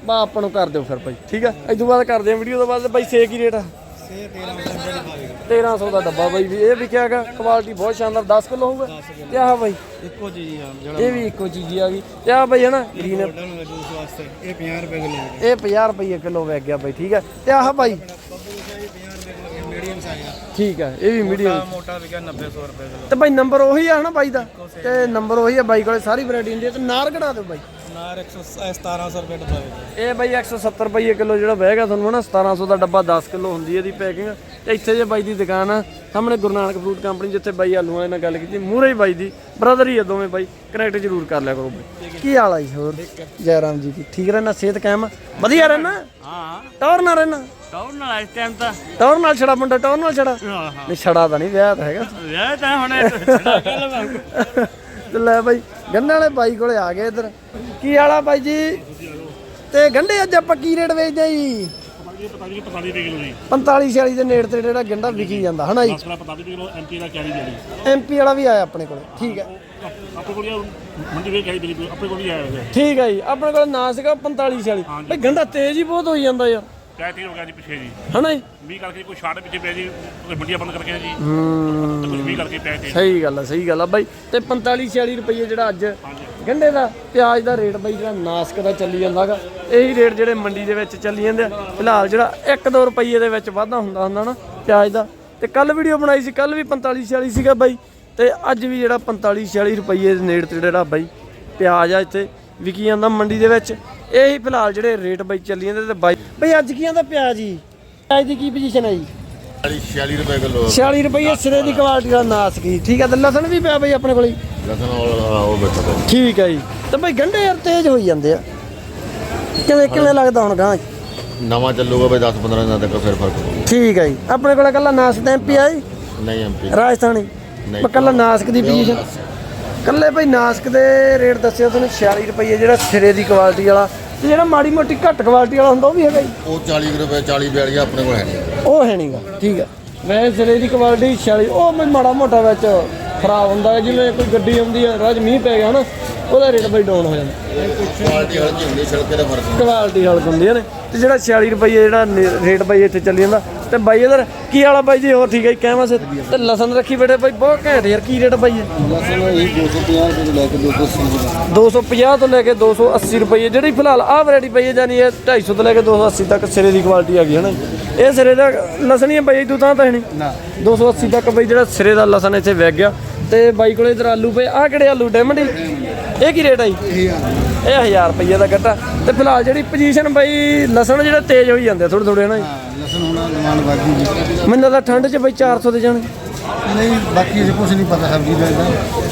[SPEAKER 1] ਬਾ ਆਪਾਂ ਨੂੰ ਕਰ ਦਿਓ ਫਿਰ ਬਾਈ। ਠੀਕ ਆ? ਇਸ ਤੋਂ ਬਾਅਦ ਕਰਦੇ ਆ ਵੀਡੀਓ ਤੋਂ ਬਾਅਦ ਬਾਈ ਸੇ ਕੀ ਰੇਟ ਆ?
[SPEAKER 2] ਸੇ 1300 ਰੁਪਏ ਦੀ
[SPEAKER 1] 1300 ਦਾ ਡੱਬਾ ਬਾਈ ਵੀ ਇਹ ਵਿਕਿਆ ਹੈਗਾ ਕੁਆਲਿਟੀ ਬਹੁਤ ਸ਼ਾਨਦਾਰ 10 ਕਿਲੋ ਹੋਊਗਾ। ਤੇ ਆਹ ਬਾਈ
[SPEAKER 2] ਇੱਕੋ ਚੀਜ਼ ਆ ਜਿਹੜਾ
[SPEAKER 1] ਇਹ ਵੀ ਇੱਕੋ ਚੀਜ਼ ਹੀ ਆ ਗਈ। ਤੇ ਆਹ ਬਾਈ ਹਨਾ ਗ੍ਰੀਨ
[SPEAKER 2] ਜੂਸ ਵਾਸਤੇ ਇਹ 50 ਰੁਪਏ ਕਿਲੋ ਹੈ
[SPEAKER 1] ਇਹ 50 ਰੁਪਏ ਕਿਲੋ ਵਿਕ ਗਿਆ ਬਾਈ ਠੀਕ ਹੈ ਤੇ ਆਹ ਬਾਈ
[SPEAKER 2] ਬੱਬੂ ਸ਼ਾਹੀ 50 ਰੁਪਏ ਕਿਲੋ ਮੀਡੀਅਮ ਸਾਈਜ਼ ਆ।
[SPEAKER 1] ਠੀਕ ਹੈ ਇਹ ਵੀ ਮੀਡੀਅਮ
[SPEAKER 2] ਮੋਟਾ ਵਿਕਿਆ 90 100 ਰੁਪਏ ਕਿਲੋ।
[SPEAKER 1] ਤੇ ਬਾਈ ਨੰਬਰ ਉਹੀ ਆ ਨਾ ਬਾਈ ਦਾ। ਤੇ ਨੰਬਰ ਉਹੀ ਆ ਬਾਈ ਕੋਲੇ ਸਾਰੀ ਵੈਰਾਈਟੀ ਹੁੰਦੀ ਹੈ ਤੇ ਨਾਰ ਕਢਾ ਦਿਓ ਬਾਈ।
[SPEAKER 2] ਨਾਰ 100 1700 ਰੁਪਏ ਡੱਬਾ
[SPEAKER 1] ਇਹ ਬਾਈ 170 ਰੁਪਏ ਕਿਲੋ ਜਿਹੜਾ ਬਹਿਗਾ ਤੁਹਾਨੂੰ ਹਨਾ 1700 ਦਾ ਡੱਬਾ 10 ਕਿਲੋ ਹੁੰਦੀ ਹੈ ਇਹਦੀ ਪੈਕਿੰਗ। ਤੇ ਇੱਥੇ ਜੇ ਬਾਈ ਦੀ ਦੁਕਾਨ ਆ ਸਾਹਮਣੇ ਗੁਰੂ ਨਾਨਕ ਫਰੂਟ ਕੰਪਨੀ ਜਿੱਥੇ ਬਾਈ ਆਲੂ ਵਾਲੇ ਨਾਲ ਗੱਲ ਕੀਤੀ ਮੂਹਰੇ ਹੀ ਬਾਈ ਦੀ ਬ੍ਰਦਰ ਹੀ ਆ ਦੋਵੇਂ ਬਾਈ ਕਨੈਕਟ ਜ਼ਰੂਰ ਕਰ ਲਿਆ ਕਰੋ ਬਾਈ। ਕੀ ਹਾਲ ਆ ਜੀ ਹੋਰ? ਜੈਰਾਮ ਜੀ ਕੀ ਠੀਕ ਰਹਿਣਾ ਸਿਹਤ ਕਾਇਮ? ਵਧੀਆ ਰਹਿਣਾ?
[SPEAKER 4] ਹਾਂ।
[SPEAKER 1] ਟੌਰ ਨਾਲ ਰਹਿਣਾ?
[SPEAKER 4] ਟੌਰ ਨਾਲ ਇਸ ਟਾਈਮ ਤਾਂ।
[SPEAKER 1] ਟੌਰ ਨਾਲ ਛੜਾ ਮੁੰਡਾ ਟੌਰ ਨਾਲ ਛੜਾ? ਨਹੀਂ ਛੜਾ ਤਾਂ ਨਹੀਂ ਵਿਆਹ ਤਾਂ ਹੈਗਾ।
[SPEAKER 4] ਵਿਆਹ ਤਾਂ ਹੁਣ ਛੜਾ ਗੱਲ ਵਾਂਗੂ
[SPEAKER 1] ਤੇ ਲੈ ਬਾਈ, ਗੰਨੇ ਵਾਲੇ ਬਾਈ ਕੋਲੇ ਆ ਗਏ ਇੱਧਰ। ਕੀ ਹਾਲਾ ਬਾਈ ਜੀ? ਤੇ ਗੰਡੇ ਅੱਜ ਆਪਾਂ ਕੀ ਰੇਟ ਵੇਚਦੇ ਆ ਜੀ? 45 46 ਦੇ ਨੇੜੇ ਤੇ ਜਿਹੜਾ ਗੰਡਾ ਵਿਕੀ ਜਾਂਦਾ, ਹਨਾ ਜੀ?
[SPEAKER 5] 45 ਕਿਲੋ ਐਮਪੀ ਦਾ ਕੈਰੀ ਜਿਹੜੀ
[SPEAKER 1] ਐਮਪੀ ਵਾਲਾ ਵੀ ਆਇਆ ਆਪਣੇ ਕੋਲ, ਠੀਕ ਹੈ।
[SPEAKER 5] ਆਪਣੇ ਕੋਲ ਮੰਡੀ ਵੇ ਕੈਰੀ ਆਪਣੇ ਕੋਲ ਵੀ ਆਇਆ
[SPEAKER 1] ਠੀਕ ਹੈ ਜੀ, ਆਪਣੇ ਕੋਲ ਨਾਂ ਸੀਗਾ 45 46 ਬਈ ਗੰਡਾ ਤੇਜ਼ ਹੀ ਬਹੁਤ ਹੋਈ ਜਾਂਦਾ ਯਾਰ।
[SPEAKER 5] ਕਹਿ ਤੀ ਹੋ ਗਿਆ ਜੀ ਪਿੱਛੇ ਜੀ।
[SPEAKER 1] ਹਨਾ ਜੀ?
[SPEAKER 5] ਮੀਂਹ ਕਰਕੇ ਕੋਈ ਛਾੜ ਪਿੱਛੇ ਪਿਆ ਜੀ ਕੋਈ ਮੰਡੀਆਂ ਬੰਦ ਕਰਕੇ ਜੀ। ਤੇ ਕੁਝ ਮੀਂਹ ਕਰਕੇ ਪਿਆ ਤੇ
[SPEAKER 1] ਸਹੀ ਗੱਲ ਆ ਸਹੀ ਗੱਲ ਆ ਬਾਈ। ਤੇ 45 46 ਰੁਪਏ ਜਿਹੜਾ ਅੱਜ ਗੰਡੇ ਦਾ ਪਿਆਜ਼ ਦਾ ਰੇਟ ਬਾਈ ਜਿਹੜਾ ਨਾਸਕ ਦਾ ਚੱਲੀ ਜਾਂਦਾਗਾ ਇਹੀ ਰੇਟ ਜਿਹੜੇ ਮੰਡੀ ਦੇ ਵਿੱਚ ਚੱਲੀ ਜਾਂਦੇ ਆ। ਫਿਲਹਾਲ ਜਿਹੜਾ 1-2 ਰੁਪਏ ਦੇ ਵਿੱਚ ਵਾਧਾ ਹੁੰਦਾ ਹੁੰਦਾ ਨਾ ਪਿਆਜ਼ ਦਾ। ਤੇ ਕੱਲ ਵੀਡੀਓ ਬਣਾਈ ਸੀ ਕੱਲ ਵੀ 45 46 ਸੀਗਾ ਬਾਈ। ਤੇ ਅੱਜ ਵੀ ਜਿਹੜਾ 45 46 ਰੁਪਏ ਦੇ ਨੇੜੇ ਤੇ ਜਿਹੜਾ ਬਾਈ ਪਿਆਜ਼ ਆ ਇੱਥੇ। ਵਿਕੀ ਜਾਂਦਾ ਮੰਡੀ ਦੇ ਵਿੱਚ। ਇਹੀ ਫਿਲਹਾਲ ਜਿਹੜੇ ਰੇਟ ਬਾਈ ਚੱਲੀ ਜਾਂਦੇ ਤੇ ਬਾਈ ਬਾਈ ਅੱਜ ਕੀ ਆਂਦਾ ਪਿਆਜ਼ ਜੀ? ਪਿਆਜ਼ ਦੀ ਕੀ ਪੋਜੀਸ਼ਨ ਹੈ ਜੀ?
[SPEAKER 8] 46 ਰੁਪਏ ਕਿਲੋ।
[SPEAKER 1] 46 ਰੁਪਏ ਸਿਰੇ ਦੀ ਕੁਆਲਿਟੀ ਦਾ ਨਾਸਕ ਜੀ ਠੀਕ ਹੈ ਤੇ ਲਸਣ ਵੀ ਪਿਆ ਬਾਈ ਆਪਣੇ ਕੋਲ?
[SPEAKER 8] ਲਸਣ ਉਹ ਬੈਠਾ
[SPEAKER 1] ਠੀਕ ਹੈ ਜੀ। ਤੇ ਭਾਈ ਗੰਢੇ ਯਾਰ ਤੇਜ਼ ਹੋਈ ਜਾਂਦੇ ਆ। ਕਿਵੇਂ ਕਿਵੇਂ ਲੱਗਦਾ ਹੁਣ ਗਾਂ
[SPEAKER 8] ਨਵਾਂ ਚੱਲੂਗਾ ਬਈ 10 15 ਦਿਨਾਂ ਤੱਕ ਫਿਰ ਫ਼ਰਕ
[SPEAKER 1] ਠੀਕ ਹੈ ਜੀ। ਆਪਣੇ ਕੋਲ ਕੱਲਾ ਨਾਸਕ ਦਾ ਐਮਪੀ ਆਈ
[SPEAKER 8] ਨਹੀਂ ਐਮਪੀ
[SPEAKER 1] ਰਾਜਸਥਾਨੀ।
[SPEAKER 8] ਨਹੀਂ।
[SPEAKER 1] ਕੱਲਾ ਨਾਸਕ ਦੀ ਪੋਜੀਸ਼ਨ ਕੱਲੇ ਭਾਈ ਨਾਸਕ ਦੇ ਰੇਟ ਦੱਸਿਆ ਤੁਹਾਨੂੰ 46 ਰੁਪਏ ਜਿਹੜਾ ਸਿਰੇ ਦੀ ਕੁਆਲਿਟੀ ਵਾਲਾ। ਤੇ ਜਿਹੜਾ ਮਾੜੀ ਮੋਟੀ ਘੱਟ ਕੁਆਲਿਟੀ ਵਾਲਾ ਹੁੰਦਾ ਉਹ ਵੀ ਹੈਗਾ ਜੀ।
[SPEAKER 8] ਉਹ 40 ਰੁਪਏ 40 42 ਆਪਣੇ ਕੋਲ ਹੈ ਨਹੀਂ।
[SPEAKER 1] ਉਹ ਹੈ ਨਹੀਂਗਾ ਠੀਕ ਹੈ ਵੈਸੇ ਸਿਰੇ ਦੀ ਕੁਆਲਿਟੀ 46 ਉਹ ਮੈਂ ਮਾੜਾ ਮੋਟਾ ਵਿੱਚ ਖਰਾਬ ਹੁੰਦਾ ਹੈ। ਜਿਵੇਂ ਕੋਈ ਗੱਡੀ ਆਉਂਦੀ ਹੈ ਰਾਜ ਮੀਂਹ ਪੈ ਗਿਆ ਹਨਾ ਉਹਦਾ ਰੇਟ ਬਈ ਡਾਊਨ ਹੋ ਜਾਂਦਾ।
[SPEAKER 8] ਕੁਆਲਿਟੀ ਹਲਕੀ ਹੁੰਦੀ ਛਿਲਕੇ ਦਾ ਫ਼ਰਕ ਹੁੰਦਾ।
[SPEAKER 1] ਕੁਆਲਿਟੀ ਹਲਕ ਹੁੰਦੀਆਂ ਨੇ। ਤੇ ਜਿਹੜਾ 46 ਰੁਪਏ ਜਿਹੜਾ ਰੇਟ ਬਾਈ ਇੱਥੇ ਚੱਲੀ ਜਾਂਦਾ ਤੇ ਬਾਈ ਇਧਰ ਕੀ ਵਾਲਾ ਬਾਈ ਜੀ? ਹੋਰ ਠੀਕ ਹੈ ਕਹਿਵਾ ਸੇ ਤੇ ਲਸਣ ਰੱਖੀ ਬੈਠੇ ਬਾਈ ਬਹੁਤ ਘੈਂਟ ਯਾਰ ਕੀ ਰੇਟ ਬਾਈ
[SPEAKER 2] ਲਸਣ ਇਹ 250 ਤੋਂ ਲੈ ਕੇ 280
[SPEAKER 1] 250 ਤੋਂ ਲੈ ਕੇ 280 ਰੁਪਏ ਜਿਹੜੀ ਫਿਲਹਾਲ ਆਹ ਵੈਰਾਈਟੀ ਪਈ ਹੈ ਜਾਨੀ ਇਹ 250 ਤੋਂ ਲੈ ਕੇ 280 ਤੱਕ ਸਿਰੇ ਦੀ ਕੁਆਲਿਟੀ ਆ ਗਈ ਹੈ ਨਾ ਇਹ ਸਿਰੇ ਦਾ ਲਸਣ ਹੀ ਹੈ ਬਾਈ ਤੂੰ ਤਾਂ ਤਾਂ ਹੈ ਨਹੀਂ?
[SPEAKER 2] ਨਾ।
[SPEAKER 1] 280 ਤੱਕ ਬਈ ਜਿਹੜਾ ਸਿਰੇ ਦਾ ਲਸਣ ਇੱਥੇ ਵਿਕ ਗਿਆ। ਤੇ ਬਾਈ ਕੋਲੇ ਇਧਰ ਆਲੂ ਪਏ ਆਹ ਕਿਹੜੇ ਆਲੂ ਡੈਮੰਡ ਇਹ ਕੀ ਰੇਟ ਆ ਜੀ?
[SPEAKER 2] ਇਹ
[SPEAKER 1] 1000 ਰੁਪਏ। ਦਾ ਗੱਟਾ। ਤੇ ਫਿਲਹਾਲ ਜਿਹੜੀ ਪੋਜੀਸ਼ਨ ਬਈ ਲਸਣ ਜਿਹੜਾ ਤੇਜ਼ ਹੋਈ ਜਾਂਦੇ ਥੋੜੇ ਥੋੜੇ ਨਾ ਜੀ।
[SPEAKER 2] ਹੋਣਾ ਜੀ।
[SPEAKER 1] ਮੈਨੂੰ ਲੱਗਦਾ ਠੰਡ 'ਚ ਬਈ 400 ਦੇ ਜਾਣਗੇ
[SPEAKER 2] ਨਹੀਂ ਬਾਕੀ ਜੇ ਕੁਝ ਨਹੀਂ ਪਤਾ ਸਬਜ਼ੀ ਦਾ। ਇਹਦਾ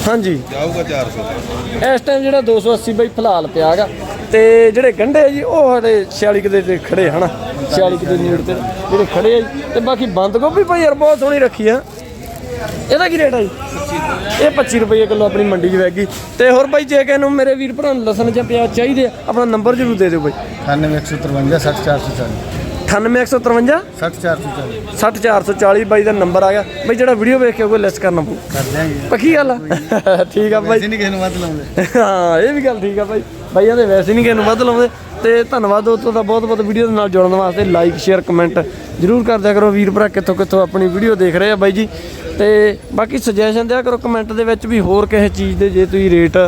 [SPEAKER 1] ਹਾਂਜੀ।
[SPEAKER 8] ਜਾਊਗਾ 400
[SPEAKER 1] ਇਸ ਟਾਈਮ ਜਿਹੜਾ 280 ਬਈ ਫਿਲਹਾਲ ਪਿਆ ਹੈਗਾ ਤੇ ਜਿਹੜੇ ਗੰਢੇ ਆ ਜੀ ਉਹ ਸਾਡੇ 46 ਕੁ ਦੇ ਤੇ ਖੜੇ ਹਨਾ? 46 ਕੁ ਦੇ ਨੇੜੇ ਤੇ ਜਿਹੜੇ ਖੜੇ ਆ ਜੀ ਤੇ ਬਾਕੀ ਬੰਦ ਗੋਭੀ ਭਾਈ ਯਾਰ ਬਹੁਤ ਸੋਹਣੀ ਰੱਖੀ ਆ। ਇਹਦਾ ਕੀ ਰੇਟ ਆ ਜੀ? ਇਹ 25 ਰੁਪਏ ਕਿਲੋ ਆਪਣੀ ਮੰਡੀ 'ਚ ਵੈਗੀ ਤੇ ਹੋਰ ਬਾਈ ਜੇ ਕਿਸੇ ਨੂੰ ਮੇਰੇ ਵੀਰ ਭਰਾ ਨੂੰ ਲਸਣ ਜਾਂ ਪਿਆਜ਼ ਚਾਹੀਦੇ ਆ ਆਪਣਾ ਨੰਬਰ ਜ਼ਰੂਰ ਦੇ ਦਿਓ ਬਾਈ।
[SPEAKER 2] 9153 60440
[SPEAKER 1] 98153
[SPEAKER 2] 60440
[SPEAKER 1] 60440 ਬਾਈ ਦਾ ਨੰਬਰ ਆ ਗਿਆ। ਬਾਈ ਜਿਹੜਾ ਵੀਡੀਓ ਵੇਖ ਕੇ ਕੋਈ ਲੈਸ ਕਰਨਾ ਪਊ।
[SPEAKER 2] ਕਰ ਦਿਆਂਗੇ।
[SPEAKER 1] ਪੱਕੀ ਗੱਲ ਆ? ਠੀਕ ਆ ਬਾਈ।
[SPEAKER 2] ਨਹੀਂ ਕਿਸੇ ਨੂੰ ਵੱਧ ਲਾਉਂਦੇ।
[SPEAKER 1] ਹਾਂ ਇਹ ਵੀ ਗੱਲ ਠੀਕ ਆ ਬਾਈ। ਬਾਈਆਂ ਦੇ ਵੈਸੇ ਨਹੀਂ ਕਿਸੇ ਨੂੰ ਵੱਧ ਲਾਉਂਦੇ। ਤੇ ਧੰਨਵਾਦ ਦੋਸਤੋ ਦਾ ਬਹੁਤ ਬਹੁਤ ਵੀਡੀਓ ਦੇ ਨਾਲ ਜੁੜਨ ਵਾਸਤੇ। ਲਾਈਕ ਸ਼ੇਅਰ ਕਮੈਂਟ ਜਰੂਰ ਕਰ ਦਿਆ ਕਰੋ। ਵੀਰ ਭਰਾ ਕਿੱਥੋਂ ਕਿੱਥੋਂ ਆਪਣੀ ਵੀਡੀਓ ਦੇਖ ਰਹੇ ਆ ਬਾਈ ਜੀ। ਤੇ ਬਾਕੀ ਸੁਜੈਸ਼ਨ ਦਿਆ ਕਰੋ ਕਮੈਂਟ ਦੇ ਵਿੱਚ ਵੀ ਹੋਰ ਕਿਸੇ ਚੀਜ਼ ਦੇ ਜੇ ਤੁਸੀਂ ਰੇਟ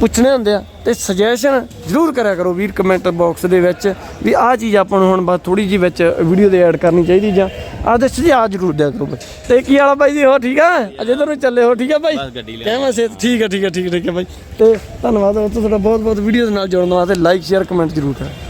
[SPEAKER 1] ਪੁੱਛਣੇ ਹੁੰਦੇ ਆ ਤੇ ਸੁਜੈਸ਼ਨ ਜਰੂਰ ਕਰਿਆ ਕਰੋ ਵੀਰ ਕਮੈਂਟ ਬਾਕਸ ਦੇ ਵਿੱਚ ਵੀ ਆਹ ਚੀਜ਼ ਆਪਾਂ ਨੂੰ ਹੁਣ ਬਸ ਥੋੜੀ ਜੀ ਵਿੱਚ ਵੀਡੀਓ ਦੇ ਐਡ ਕਰਨੀ ਚਾਹੀਦੀ ਜਾਂ ਆਹ ਦੇ ਸੁਝਾਅ ਜਰੂਰ ਦਿਆ ਕਰੋ ਤੇ ਕੀ ਵਾਲਾ ਬਾਈ ਜੀ ਹੋ ਠੀਕ ਆ? ਅਜੇ ਤੁਹਾਨੂੰ ਚੱਲੇ ਹੋ ਠੀਕ ਆ ਬਾਈ? ਕਹਿਵਾ ਸੇ ਠੀਕ ਆ ਠੀਕ ਆ ਠੀਕ ਆ ਠੀਕ ਆ ਬਾਈ। ਤੇ ਧੰਨਵਾਦ ਦੋਸਤੋ ਤੁਹਾਡਾ ਬਹੁਤ ਬਹੁਤ ਵੀਡੀਓ ਦੇ ਨਾਲ ਜੁੜਨ ਵਾਸਤੇ। ਲਾਈਕ ਸ਼ੇਅਰ ਕਮੈਂਟ ਜਰੂਰ ਕਰਿਓ।